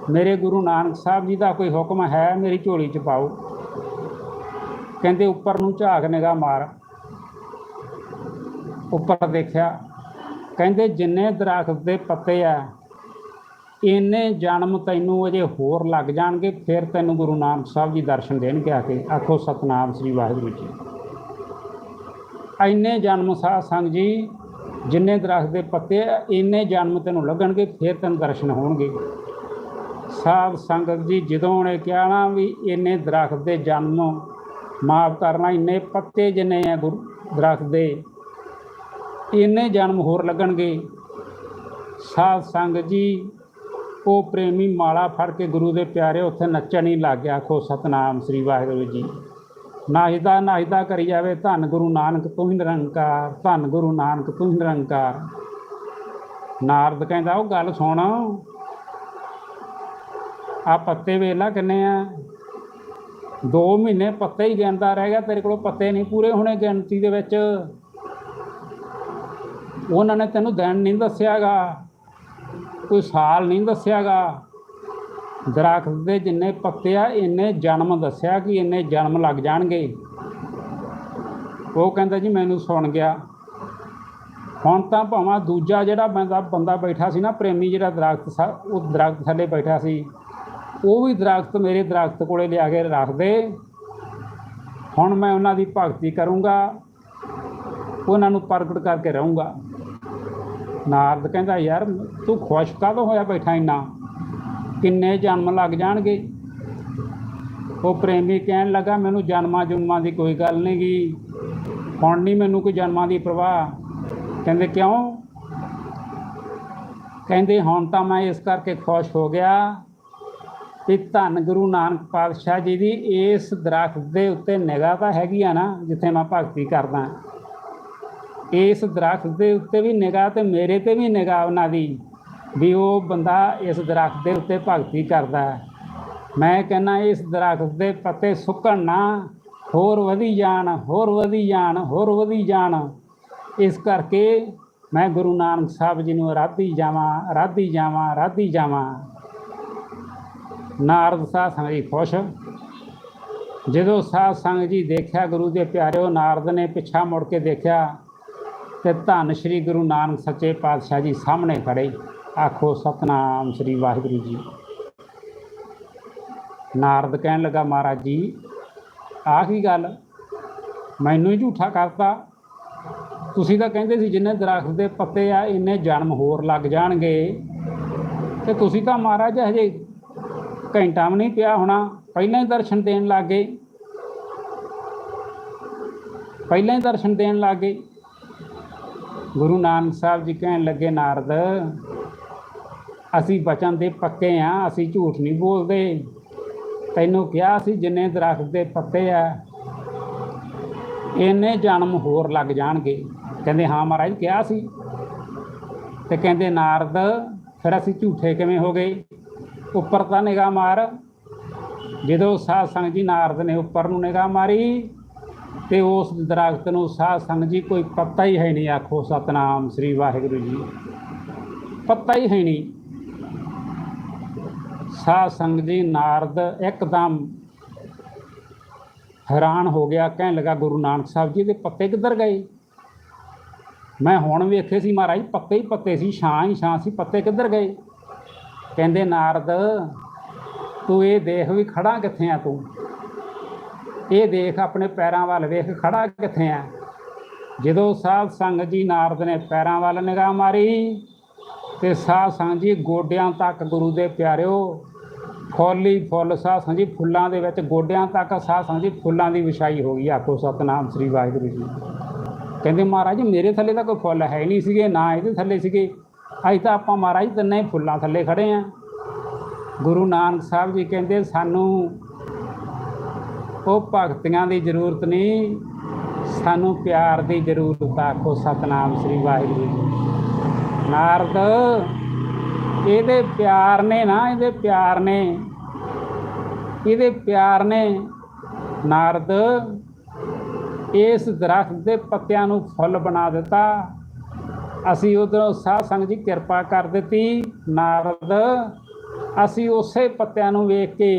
[SPEAKER 1] ਮੇਰੇ ਗੁਰੂ ਨਾਨਕ ਸਾਹਿਬ ਜੀ ਦਾ ਕੋਈ ਹੁਕਮ ਹੈ, ਮੇਰੀ ਝੋਲੀ 'ਚ ਪਾਓ। ਕਹਿੰਦੇ, ਉੱਪਰ ਨੂੰ ਝਾਕ ਨਿਗਾਹ ਮਾਰ। ਉੱਪਰ ਦੇਖਿਆ, ਕਹਿੰਦੇ, ਜਿੰਨੇ ਦਰਖਤ ਦੇ ਪੱਤੇ ਆ, ਇੰਨੇ ਜਨਮ ਤੈਨੂੰ ਅਜੇ ਹੋਰ ਲੱਗ ਜਾਣਗੇ, ਫਿਰ ਤੈਨੂੰ ਗੁਰੂ ਨਾਨਕ ਸਾਹਿਬ ਜੀ ਦਰਸ਼ਨ ਦੇਣਗੇ ਆ ਕੇ। ਆਖੋ, ਸਤਨਾਮ ਸ੍ਰੀ ਵਾਹਿਗੁਰੂ ਜੀ। ਇੰਨੇ ਜਨਮ ਸਾਧ ਸੰਗ ਜੀ ਜਿੰਨੇ ਦਰਖਤ ਦੇ ਪੱਤੇ ਆ, ਇੰਨੇ ਜਨਮ ਤੈਨੂੰ ਲੱਗਣਗੇ, ਫਿਰ ਤੈਨੂੰ ਦਰਸ਼ਨ ਹੋਣਗੇ। ਸਾਧ ਸੰਗਤ ਜੀ, ਜਦੋਂ ਉਹਨੇ ਕਿਹਾ ਨਾ ਵੀ ਇੰਨੇ ਦਰਖਤ ਦੇ ਜਨਮ ਮਾਫ ਕਰਨਾ, ਇੰਨੇ ਪੱਤੇ ਜਿੰਨੇ ਆ ਗੁਰੂ, ਦਰਖਤ ਦੇ, ਇੰਨੇ ਜਨਮ ਹੋਰ ਲੱਗਣਗੇ। ਸਾਧ ਸੰਗਤ ਜੀ, ਉਹ ਪ੍ਰੇਮੀ ਮਾਲਾ ਫੜ ਕੇ ਗੁਰੂ ਦੇ ਪਿਆਰੇ ਉੱਥੇ ਨੱਚਣ ਹੀ ਲੱਗ ਗਿਆ। ਖੋ ਸਤਨਾਮ ਸ੍ਰੀ ਵਾਹਿਗੁਰੂ ਜੀ। ਨਾਹਿਦਾ ਨਾਹਿਦਾ ਕਰੀ ਜਾਵੇ ਧੰਨ ਗੁਰੂ ਨਾਨਕ ਤੂੰ ਹੀ ਨਿਰੰਕਾਰ, ਧੰਨ ਗੁਰੂ ਨਾਨਕ ਤੂੰ ਹੀ ਨਿਰੰਕਾਰ। ਨਾਰਦ ਕਹਿੰਦਾ, ਉਹ ਗੱਲ ਸੁਣ। ਆ ਪੱਤੇ ਵੇਲਾ ਕਿੰਨੇ ਆ। 2 ਮਹੀਨੇ ਪੱਤੇ ਹੀ ਗਿਣਦਾ ਰਹਿ ਗਿਆ, ਤੇਰੇ ਕੋਲ ਪੱਤੇ ਨਹੀਂ ਪੂਰੇ ਹੋਣੇ ਗਿਣਤੀ ਦੇ ਵਿੱਚ। ਉਹਨਾਂ ਨੇ ਤੈਨੂੰ ਦਿਨ ਨਹੀਂ ਦੱਸਿਆਗਾ, ਕੋਈ ਸਾਲ ਨਹੀਂ ਦੱਸਿਆਗਾ। ਦਰਖਤ ਦੇ ਜਿੰਨੇ ਪੱਤੇ ਆ ਇੰਨੇ ਜਨਮ ਦੱਸਿਆ ਕਿ ਇੰਨੇ ਜਨਮ ਲੱਗ ਜਾਣਗੇ। ਉਹ ਕਹਿੰਦਾ ਜੀ ਮੈਨੂੰ ਸੁਣ ਗਿਆ। ਹੁਣ ਤਾਂ ਭਾਵੇਂ ਦੂਜਾ ਜਿਹੜਾ ਬੰਦਾ ਬੰਦਾ ਬੈਠਾ ਸੀ ਨਾ, ਪ੍ਰੇਮੀ ਜਿਹੜਾ ਦਰਖਤ ਸਾ, ਉਹ ਦਰਖਤ ਥੱਲੇ ਬੈਠਾ ਸੀ, ਉਹ ਵੀ ਦਰਖਤ ਮੇਰੇ ਦਰਖਤ ਕੋਲੇ ਲਿਆ ਕੇ ਰੱਖ ਦੇ। ਹੁਣ ਮੈਂ ਉਹਨਾਂ ਦੀ ਭਗਤੀ ਕਰੂੰਗਾ, ਉਹਨਾਂ ਨੂੰ ਪ੍ਰਗਟ ਕਰਕੇ ਰਹੂੰਗਾ। ਨਾਰਦ ਕਹਿੰਦਾ, ਯਾਰ, ਤੂੰ ਖੁਸ਼ ਕਾਹਦੋਂ ਹੋਇਆ ਬੈਠਾ ਇੰਨਾ? ਕਿੰਨੇ ਜਨਮ ਲੱਗ ਜਾਣਗੇ? ਉਹ ਪ੍ਰੇਮੀ ਕਹਿਣ ਲੱਗਾ, ਮੈਨੂੰ ਜਨਮਾਂ ਜੁਨਮਾਂ ਦੀ ਕੋਈ ਗੱਲ ਨਹੀਂ ਗੀ। ਹੁਣ ਨਹੀਂ ਮੈਨੂੰ ਕੋਈ ਜਨਮਾਂ ਦੀ ਪ੍ਰਵਾਹ। ਕਹਿੰਦੇ, ਕਿਉਂ? ਕਹਿੰਦੇ, ਹੁਣ ਤਾਂ ਮੈਂ ਇਸ ਕਰਕੇ ਖੁਸ਼ ਹੋ ਗਿਆ ਕਿ ਧੰਨ ਗੁਰੂ ਨਾਨਕ ਪਾਤਸ਼ਾਹ ਜੀ ਦੀ ਇਸ ਦਰਖਤ ਦੇ ਉੱਤੇ ਨਿਗਾਹ ਤਾਂ ਹੈਗੀ ਆ ਨਾ, ਜਿੱਥੇ ਮੈਂ ਭਗਤੀ ਕਰਦਾ। ਇਸ ਦਰਖਤ ਦੇ ਉੱਤੇ ਵੀ ਨਿਗਾਹ ਤੇ ਮੇਰੇ ਤੇ ਵੀ ਨਿਗਾਹ ਉਹਨਾਂ ਦੀ। ਵੀ ਉਹ ਬੰਦਾ ਇਸ ਦਰਖਤ ਦੇ ਉੱਤੇ ਭਗਤੀ ਕਰਦਾ ਹੈ। ਮੈਂ ਕਹਿੰਦਾ, ਇਸ ਦਰਖਤ ਦੇ ਪੱਤੇ ਸੁੱਕਣ ਨਾ, ਹੋਰ ਵਧੀ ਜਾਣ, ਹੋਰ ਵਧੀ ਜਾਣ, ਹੋਰ ਵਧੀ ਜਾਣ। ਇਸ ਕਰਕੇ ਮੈਂ ਗੁਰੂ ਨਾਨਕ ਸਾਹਿਬ ਜੀ ਨੂੰ ਰਾਧੀ ਜਾਵਾਂ ਰਾਧੀ ਜਾਵਾਂ ਰਾਧੀ ਜਾਵਾਂ। ਨਾਰਦ ਸਾਧ ਸੰਗਤ ਜੀ ਖੁਸ਼। ਜਦੋਂ ਸਾਧ ਸੰਗਤ ਜੀ ਦੇਖਿਆ, ਗੁਰੂ ਦੇ ਪਿਆਰਿਓ ਨਾਰਦ ਨੇ ਪਿੱਛਾ ਮੁੜ ਕੇ ਦੇਖਿਆ ਤੇ ਧੰਨ ਸ਼੍ਰੀ ਗੁਰੂ ਨਾਨਕ ਸੱਚੇ ਪਾਤਸ਼ਾਹ ਜੀ ਸਾਹਮਣੇ ਖੜੇ। ਆਖੋ, ਸਤਨਾਮ ਸ੍ਰੀ ਵਾਹਿਗੁਰੂ ਜੀ। ਨਾਰਦ ਕਹਿਣ ਲੱਗਾ, ਮਹਾਰਾਜ ਜੀ, ਆਹ ਕੀ ਗੱਲ? ਮੈਨੂੰ ਹੀ ਝੂਠਾ ਕਰਤਾ। ਤੁਸੀਂ ਤਾਂ ਕਹਿੰਦੇ ਸੀ, ਜਿੰਨੇ ਦਰਖਤ ਦੇ ਪੱਤੇ ਆ, ਇੰਨੇ ਜਨਮ ਹੋਰ ਲੱਗ ਜਾਣਗੇ। ਤੇ ਤੁਸੀਂ ਤਾਂ ਮਹਾਰਾਜ ਹਜੇ ਘੰਟਾ ਵੀ ਨਹੀਂ ਪਿਆ ਹੋਣਾ। ਪਹਿਲਾਂ ਹੀ ਦਰਸ਼ਨ ਦੇਣ ਲੱਗ ਗਏ। ਪਹਿਲਾਂ ਹੀ ਦਰਸ਼ਨ ਦੇਣ ਲੱਗ ਗਏ। ਗੁਰੂ ਨਾਨਕ ਸਾਹਿਬ ਜੀ ਕਹਿਣ ਲੱਗੇ, ਨਾਰਦ ਅਸੀਂ ਬਚਨ ਦੇ ਪੱਕੇ ਆ, ਅਸੀਂ ਝੂਠ ਨਹੀਂ ਬੋਲਦੇ। ਤੈਨੂੰ ਕਿਹਾ ਸੀ ਜਿੰਨੇ ਦਰਖਤ ਦੇ ਪੱਤੇ ਆ, ਇੰਨੇ ਜਨਮ ਹੋਰ ਲੱਗ ਜਾਣਗੇ। ਕਹਿੰਦੇ, ਹਾਂ ਮਹਾਰਾਜ, ਕਿਹਾ ਸੀ। ਤੇ ਕਹਿੰਦੇ, ਨਾਰਦ, ਫਿਰ ਅਸੀਂ ਝੂਠੇ ਕਿਵੇਂ ਹੋ ਗਏ? ਉੱਪਰ ਤਾਂ ਨਿਗਾਹ ਮਾਰ। ਜਦੋਂ ਸਾਧ ਸੰਗਤ ਜੀ ਨਾਰਦ ਨੇ ਉੱਪਰ ਨੂੰ ਨਿਗਾਹ ਮਾਰੀ, ਤੇ ਉਸ ਦਰਖਤ ਨੂੰ ਸਾਧ ਸੰਗਤ ਜੀ ਕੋਈ ਪੱਤਾ ਹੀ ਹੈ ਨਹੀਂ ਆਖੋ, ਸਤਨਾਮ ਸ੍ਰੀ ਵਾਹਿਗੁਰੂ ਜੀ। ਪੱਤਾ ਹੀ ਹੈ ਨਹੀਂ। ਸਾਧ ਸੰਗਤ ਜੀ ਨਾਰਦ ਇੱਕਦਮ ਹੈਰਾਨ ਹੋ ਗਿਆ, ਕਹਿਣ ਲੱਗਾ, ਗੁਰੂ ਨਾਨਕ ਸਾਹਿਬ ਜੀ ਦੇ ਪੱਤੇ ਕਿੱਧਰ ਗਏ? ਮੈਂ ਹੁਣ ਵੇਖੇ ਸੀ ਮਹਾਰਾਜ, ਪੱਤੇ ਹੀ ਪੱਤੇ ਸੀ, ਛਾਂ ਹੀ ਛਾਂ ਸੀ, ਪੱਤੇ ਕਿੱਧਰ ਗਏ? ਕਹਿੰਦੇ, ਨਾਰਦ, ਤੂੰ ਇਹ ਦੇਖ ਵੀ ਖੜਾ ਕਿੱਥੇ ਆ ਤੂੰ? ਇਹ ਦੇਖ ਆਪਣੇ ਪੈਰਾਂ ਵੱਲ ਵੇਖ ਖੜਾ ਕਿੱਥੇ ਆ? ਜਦੋਂ ਸਾਧ ਸੰਗਤ ਜੀ ਨਾਰਦ ਨੇ ਪੈਰਾਂ ਵੱਲ ਨਿਗਾਹ ਮਾਰੀ ਤੇ ਸਾਧ ਸੰਗਤ ਜੀ, ਗੋਡਿਆਂ ਤੱਕ ਗੁਰੂ ਦੇ ਪਿਆਰਿਓ, ਫੁੱਲ ਹੀ ਫੁੱਲ, ਸਾਧ ਸੰਗਤ ਜੀ, ਫੁੱਲਾਂ ਦੇ ਵਿੱਚ ਗੋਡਿਆਂ ਤੱਕ ਸਾਧ ਸੰਗਤ ਜੀ, ਫੁੱਲਾਂ ਦੀ ਵਿਛਾਈ ਹੋ ਗਈ ਆਖੋ ਸਤਨਾਮ ਸ੍ਰੀ ਵਾਹਿਗੁਰੂ ਜੀ। ਕਹਿੰਦੇ ਮਹਾਰਾਜ ਮੇਰੇ ਥੱਲੇ ਤਾਂ ਕੋਈ ਫੁੱਲ ਹੈ ਹੀ ਨਹੀਂ ਸੀਗੇ, ਨਾ ਇਹਦੇ ਥੱਲੇ ਸੀਗੇ। ਅੱਜ ਤਾਂ ਆਪਾਂ ਮਹਾਰਾਜ ਤਿੰਨੇ ਫੁੱਲਾਂ ਥੱਲੇ ਖੜੇ ਆ ਗੁਰੂ ਨਾਨਕ ਸਾਹਿਬ ਜੀ ਕਹਿੰਦੇ, ਸਾਨੂੰ ਉਹ ਭਗਤੀਆਂ ਦੀ ਜ਼ਰੂਰਤ ਨਹੀਂ, ਸਾਨੂੰ ਪਿਆਰ ਦੀ ਜ਼ਰੂਰਤ ਆਖੋ ਸਤਨਾਮ ਸ੍ਰੀ ਵਾਹਿਗੁਰੂ ਜੀ। ਨਾਰਦ, ਇਹਦੇ ਪਿਆਰ ਨੇ ਨਾ, ਇਹਦੇ ਪਿਆਰ ਨੇ, ਇਹਦੇ ਪਿਆਰ ਨੇ ਨਾਰਦ, ਇਸ ਦਰਖਤ ਦੇ ਪੱਤਿਆਂ ਨੂੰ ਫੁੱਲ ਬਣਾ ਦਿੱਤਾ। ਅਸੀਂ ਉਧਰੋਂ ਸਾਧ ਸੰਗਤ ਜੀ ਕਿਰਪਾ ਕਰ ਦਿੱਤੀ। ਨਾਰਦ, ਅਸੀਂ ਉਸੇ ਪੱਤਿਆਂ ਨੂੰ ਵੇਖ ਕੇ,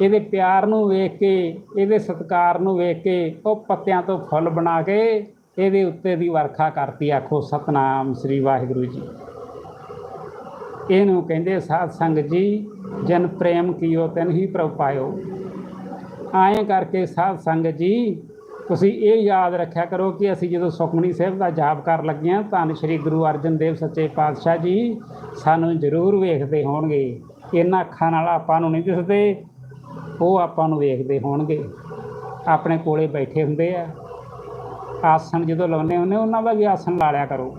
[SPEAKER 1] ਇਹਦੇ ਪਿਆਰ ਨੂੰ ਵੇਖ ਕੇ, ਇਹਦੇ ਸਤਿਕਾਰ ਨੂੰ ਵੇਖ ਕੇ, ਉਹ ਪੱਤਿਆਂ ਤੋਂ ਫੁੱਲ ਬਣਾ ਕੇ ਇਹਦੇ ਉੱਤੇ ਦੀ ਵਰਖਾ ਕਰਤੀ ਆਖੋ, ਸਤਨਾਮ ਸ੍ਰੀ ਵਾਹਿਗੁਰੂ ਜੀ। ਇਹਨੂੰ ਕਹਿੰਦੇ ਸਾਧ ਸੰਗਤ ਜੀ, ਜਨ ਪ੍ਰੇਮ ਕੀਓ, ਤਨ ਹੀ ਪ੍ਰਭ ਪਾਇਓ। ਆਏ ਕਰਕੇ ਸਾਧ ਸੰਗਤ ਜੀ, ਤੁਸੀਂ ਇਹ ਯਾਦ ਰੱਖਿਆ ਕਰੋ ਕਿ ਅਸੀਂ ਜਦੋਂ ਸੁਖਮਨੀ ਸਾਹਿਬ ਦਾ ਜਾਪ ਕਰ ਲੱਗੇ ਹਾਂ, ਧੰਨ ਸ਼੍ਰੀ ਗੁਰੂ ਅਰਜਨ ਦੇਵ ਸੱਚੇ ਪਾਤਸ਼ਾਹ ਜੀ, ਸਾਨੂੰ ਜ਼ਰੂਰ ਵੇਖਦੇ ਹੋਣਗੇ। ਇਹਨਾਂ ਅੱਖਾਂ ਨਾਲ ਆਪਾਂ ਨੂੰ ਨਹੀਂ ਦਿਸਦੇ, ਉਹ ਆਪਾਂ ਨੂੰ ਵੇਖਦੇ ਹੋਣਗੇ। ਆਪਣੇ ਕੋਲੇ ਬੈਠੇ ਹੁੰਦੇ ਆ। ਆਸਣ ਜਦੋਂ ਲਾਉਂਦੇ ਹੁੰਦੇ, ਉਹਨਾਂ ਦਾ ਵੀ ਆਸਣ ਲਾ ਲਿਆ ਕਰੋ।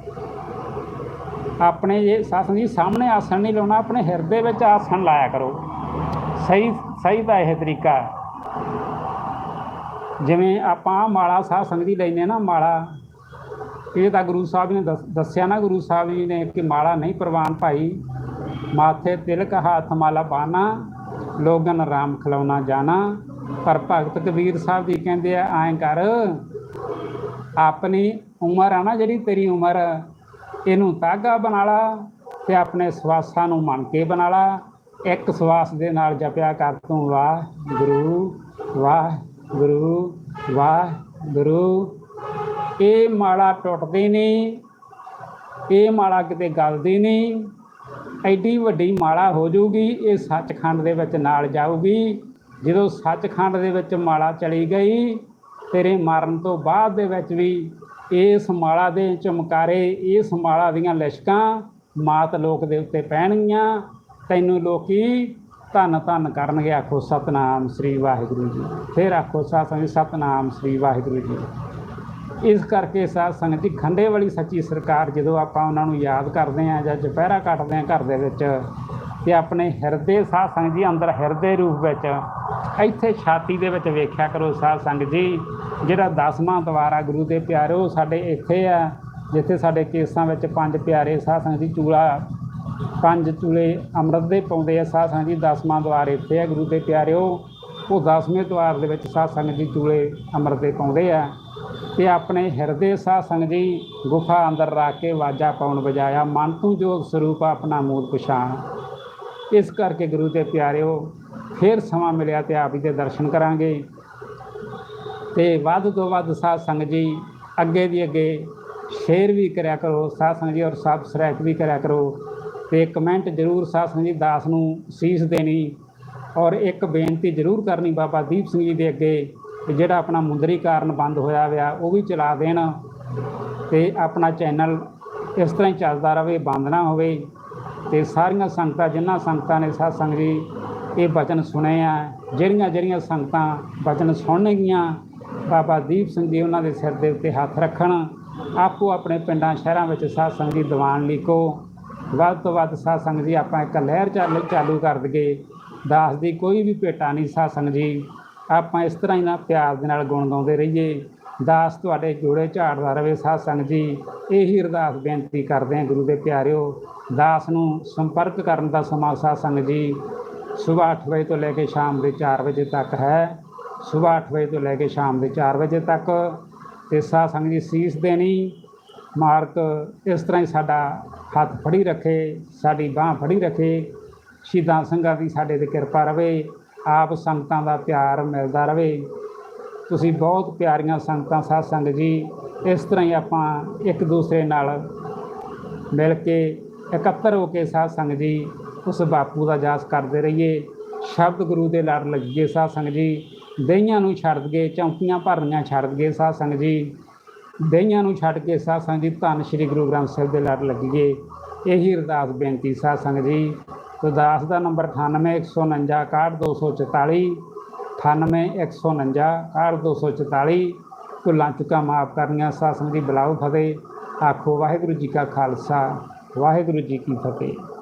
[SPEAKER 1] ਆਪਣੇ ਜੇ ਸਾਸਨ ਜੀ ਸਾਹਮਣੇ ਆਸਣ ਨਹੀਂ ਲਾਉਣਾ, ਆਪਣੇ ਹਿਰਦੇ ਵਿੱਚ ਆਸਣ ਲਾਇਆ ਕਰੋ। ਸਹੀ ਸਹੀ ਤਾਂ ਇਹ ਤਰੀਕਾ ਜਿਵੇਂ ਆਪਾਂ ਮਾਲਾ ਸਾਧ ਸੰਗਤ ਦੀ ਲੈਨੇ ਨਾ, ਮਾਲਾ। ਇਹ ਤਾਂ ਗੁਰੂ ਸਾਹਿਬ ਨੇ ਦੱਸ- ਦੱਸਿਆ ਨਾ, ਗੁਰੂ ਸਾਹਿਬ ਜੀ ਨੇ ਕਿ ਮਾਲਾ ਨਹੀਂ ਪ੍ਰਵਾਨ ਭਾਈ। ਮਾਥੇ ਤਿਲਕ ਹੱਥ ਮਾਲਾ ਬਾਨਾ, ਲੋਗਨ ਰਾਮ ਖਲੌਣਾ ਜਾਣਾ। ਪਰ ਭਗਤ ਕਬੀਰ ਸਾਹਿਬ ਜੀ ਕਹਿੰਦੇ ਆ, ਐਂ ਕਰ ਆਪਣੀ ਉਮਰ ਆ ਨਾ ਜਿਹੜੀ ਤੇਰੀ ਉਮਰ, ਇਹਨੂੰ ਤਾਗਾ ਬਣਾ ਲਾ ਤੇ ਆਪਣੇ ਸਵਾਸਾਂ ਨੂੰ ਮੰਨ ਕੇ ਬਣਾ ਲਾ। ਇੱਕ ਸਵਾਸ ਦੇ ਨਾਲ ਜਪਿਆ ਕਰ ਤੂੰ ਵਾਹ ਗੁਰੂ ਵਾਹ ਗੁਰੂ ਵਾਹ ਗੁਰੂ ਇਹ ਮਾਲਾ ਟੁੱਟਦੀ ਨਹੀਂ, ਇਹ ਮਾਲਾ ਕਿਤੇ ਗਲਦੀ ਨਹੀਂ। ਐਡੀ ਵੱਡੀ ਮਾਲਾ ਹੋ ਜਾਊਗੀ, ਇਹ ਸੱਚਖੰਡ ਦੇ ਵਿੱਚ ਨਾਲ ਜਾਊਗੀ। ਜਦੋਂ ਸੱਚਖੰਡ ਦੇ ਵਿੱਚ ਮਾਲਾ ਚਲੀ ਗਈ ਤੇਰੇ ਮਰਨ ਤੋਂ ਬਾਅਦ ਦੇ ਵਿੱਚ ਵੀ ਇਸ ਮਾਲਾ ਦੇ ਚਮਕਾਰੇ, ਇਸ ਮਾਲਾ ਦੀਆਂ ਲਿਸ਼ਕਾਂ ਮਾਤ ਲੋਕ ਦੇ ਉੱਤੇ ਪੈਣਗੀਆਂ। ਤੈਨੂੰ ਲੋਕੀ ਧੰਨ ਧੰਨ ਕਰਨਗੇ, ਆਖੋ ਸਤਨਾਮ ਸ੍ਰੀ ਵਾਹਿਗੁਰੂ ਜੀ। ਫਿਰ ਆਖੋ ਸਾਥ ਸੰਗਤ, ਸਤਨਾਮ ਸ੍ਰੀ ਵਾਹਿਗੁਰੂ ਜੀ। ਇਸ ਕਰਕੇ ਸਾਧ ਸੰਗਤ ਜੀ ਖੰਡੇ ਵਾਲੀ ਸੱਚੀ ਸਰਕਾਰ ਜਦੋਂ ਆਪਾਂ ਉਹਨਾਂ ਨੂੰ ਯਾਦ ਕਰਦੇ ਹਾਂ ਜਾਂ ਦੁਪਹਿਰਾ ਕੱਟਦੇ ਹਾਂ ਘਰ ਦੇ ਵਿੱਚ ਤੇ ਆਪਣੇ ਹਿਰਦੇ, ਸਾਧ ਸੰਗਤ ਜੀ ਅੰਦਰ ਹਿਰਦੇ ਰੂਪ ਵਿੱਚ ਇੱਥੇ ਛਾਤੀ ਦੇ ਵਿੱਚ ਵੇਖਿਆ ਕਰੋ ਸਾਧ ਸੰਗਤ ਜੀ, ਜਿਹੜਾ ਦਸਵਾਂ ਦਵਾਰਾ ਗੁਰੂ ਦੇ ਪਿਆਰਿਓ ਸਾਡੇ ਇੱਥੇ ਆ, ਜਿੱਥੇ ਸਾਡੇ ਕੇਸਾਂ ਵਿੱਚ ਪੰਜ ਪਿਆਰੇ ਸਾਧ ਸੰਗਤ ਜੀ ਚੂਲਾ, ਪੰਜ ਚੂਲੇ ਅੰਮ੍ਰਿਤ ਦੇ ਪਾਉਂਦੇ ਆ, ਸਾਧ ਸੰਗਤ ਜੀ ਦਸਵਾਂ ਦਵਾਰ ਇੱਥੇ ਆ ਗੁਰੂ ਦੇ ਪਿਆਰਿਓ ਉਹ ਦਸਵੇਂ ਦਵਾਰ ਦੇ ਵਿੱਚ ਸਾਧ ਸੰਗਤ ਜੀ ਚੂਲੇ ਅੰਮ੍ਰਿਤ ਦੇ ਪਾਉਂਦੇ ਆ। ਤੇ ਆਪਣੇ ਹਿਰਦੇ ਸਾਧ ਸੰਗਤ ਜੀ ਗੁਫਾ ਅੰਦਰ ਰੱਖ ਕੇ ਵਾਜਾ ਪਾਉਣ ਵਜਾਇਆ ਮਨ ਤੋਂ ਜੋਗ ਸਰੂਪ ਆਪਣਾ ਮੂਲ ਪਛਾਣ। ਇਸ ਕਰਕੇ ਗੁਰੂ ਦੇ ਪਿਆਰਿਓ ਫਿਰ ਸਮਾਂ ਮਿਲਿਆ ਤੇ ਆਪ ਜੀ ਦੇ ਦਰਸ਼ਨ ਕਰਾਂਗੇ। ਤੇ ਵੱਧ ਤੋਂ ਵੱਧ ਸਾਧ ਸੰਗਤ ਜੀ, ਅੱਗੇ ਦੀ ਅੱਗੇ ਸ਼ੇਅਰ ਵੀ ਕਰਿਆ ਕਰੋ, ਸਾਧ ਸੰਗਤ ਜੀ ਔਰ ਸਬਸਕ੍ਰਾਈਬ ਵੀ ਕਰਿਆ ਕਰੋ। ਤੇ ਕਮੈਂਟ ਜ਼ਰੂਰ ਸਾਧ ਸੰਗਤ ਜੀ ਦਾਸ ਨੂੰ ਸੀਸ ਦੇਣੀ ਔਰ ਇੱਕ ਬੇਨਤੀ ਜ਼ਰੂਰ ਕਰਨੀ ਬਾਬਾ ਦੀਪ ਸਿੰਘ ਜੀ ਦੇ ਅੱਗੇ ਕਿ ਜਿਹੜਾ ਆਪਣਾ ਮੁੰਦਰੀ ਕਾਰਨ ਬੰਦ ਹੋਇਆ ਹੋਇਆ, ਉਹ ਵੀ ਚਲਾ ਦੇਣ ਤੇ ਆਪਣਾ ਚੈਨਲ ਇਸ ਤਰ੍ਹਾਂ ਹੀ ਚੱਲਦਾ ਰਹੇ, ਬੰਦ ਨਾ ਹੋਵੇ। ਤੇ ਸਾਰੀਆਂ ਸੰਗਤਾਂ ਜਿਨ੍ਹਾਂ ਸੰਗਤਾਂ ਨੇ ਸਾਧ ਸੰਗਤ ਜੀ ਇਹ ਬਚਨ ਸੁਣੇ ਆ। ਜਿਹੜੀਆਂ ਜਿਹੜੀਆਂ ਸੰਗਤਾਂ ਬਚਨ ਸੁਣਨਗੀਆਂ, ਬਾਬਾ ਦੀਪ ਸਿੰਘ ਜੀ ਉਹਨਾਂ ਦੇ ਸਿਰ ਦੇ ਉੱਤੇ ਹੱਥ ਰੱਖਣ, ਆਪੋ ਆਪਣੇ ਪਿੰਡਾਂ, ਸ਼ਹਿਰਾਂ ਵਿੱਚ ਸਾਧ ਸੰਗਤ ਜੀ ਦੀਵਾਨ ਲਿਖੋ ਵੱਧ ਤੋਂ ਵੱਧ ਸਾਧ ਸੰਗਤ ਜੀ ਆਪਾਂ ਇੱਕ ਲਹਿਰ ਚਾਲੂ ਚਾਲੂ ਕਰ ਦਈਏ। ਦਾਸ ਦੀ ਕੋਈ ਵੀ ਭੇਟਾ ਨਹੀਂ ਸਾਧ ਸੰਗਤ ਜੀ। ਆਪਾਂ ਇਸ ਤਰ੍ਹਾਂ ਹੀ ਨਾ ਪਿਆਰ ਦੇ ਨਾਲ ਗੁਣਦਾਉਂਦੇ ਰਹੀਏ। ਦਾਸ ਤੁਹਾਡੇ ਜੋੜੇ ਝਾੜਦਾ ਰਵੇ ਸਾਧ ਸੰਗਤ ਜੀ। ਇਹੀ ਅਰਦਾਸ ਬੇਨਤੀ ਕਰਦੇ ਹਾਂ ਗੁਰੂ ਦੇ ਪਿਆਰਿਓ। ਦਾਸ ਨੂੰ ਸੰਪਰਕ ਕਰਨ ਦਾ ਸਮਾਂ ਸਾਧ ਸੰਗਤ ਜੀ। ਸਵੇਰ 8 ਵਜੇ ਤੋਂ ਲੈ ਕੇ ਸ਼ਾਮ ਦੇ 4 ਵਜੇ ਤੱਕ ਹੈ। ਸਵੇਰ 8 ਵਜੇ ਤੋਂ ਲੈ ਕੇ ਸ਼ਾਮ ਦੇ 4 ਵਜੇ ਤੱਕ। ਤੇ ਸਾਧ ਸੰਗਤ ਜੀ ਸੀਸ ਦੇਣੀ। ਮਾਰਕ ਇਸ ਤਰ੍ਹਾਂ ਹੀ ਸਾਡਾ ਹੱਥ ਫੜੀ ਰੱਖੇ, ਸਾਡੀ ਬਾਹ ਫੜੀ ਰੱਖੇ। ਸ਼ਹੀਦਾਂ ਸਿੰਘਾਂ ਦੀ ਸਾਡੇ ਤੇ ਕਿਰਪਾ ਰਵੇ। ਆਪ ਸੰਗਤਾਂ ਦਾ ਪਿਆਰ ਮਿਲਦਾ ਰਵੇ। ਤੁਸੀਂ ਬਹੁਤ ਪਿਆਰੀਆਂ ਸੰਗਤਾਂ ਸਾਧ ਸੰਗਤ ਜੀ। ਇਸ ਤਰ੍ਹਾਂ ਹੀ ਆਪਾਂ ਇੱਕ ਦੂਸਰੇ ਨਾਲ ਮਿਲ ਕੇ ਇਕੱਤਰ ਹੋ ਕੇ ਸਾਧ ਸੰਗਤ ਜੀ ਉਸ ਬਾਪੂ ਦਾ ਜਾਸ ਕਰਦੇ ਰਹੀਏ। ਸ਼ਬਦ ਗੁਰੂ ਦੇ ਲੜ ਲੱਗੀਏ ਸਾਧ ਸੰਗਤ ਜੀ। ਦਹੀਆਂ ਨੂੰ ਛੱਡ ਗਏ ਚੌਂਕੀਆਂ ਭਰਨੀਆਂ ਛੱਡ ਗਏ ਸਾਧ ਸੰਗਤ ਜੀ। ਦਹੀਆਂ ਨੂੰ ਛੱਡ ਕੇ ਸਾਧ ਸੰਗਤ ਜੀ ਧੰਨ ਸ਼੍ਰੀ ਗੁਰੂ ਗ੍ਰੰਥ ਸਾਹਿਬ ਦੇ ਲੜ ਲੱਗੀਏ। ਇਹੀ ਅਰਦਾਸ ਬੇਨਤੀ ਸਾਧ ਸੰਗਤ ਜੀ। ਅਰਦਾਸ ਦਾ ਨੰਬਰ 9819612244 9819612244 ਭੁੱਲਾਂ ਚੁੱਕਾਂ ਮਾਫ ਕਰਨੀਆਂ ਸਾਧ ਸੰਗਤ ਜੀ। ਬੁਲਾਓ ਫਤਿਹ। ਆਖੋ ਵਾਹਿਗੁਰੂ ਜੀ ਕਾ ਖਾਲਸਾ। ਵਾਹਿਗੁਰੂ ਜੀ ਕੀ ਫਤਿਹ।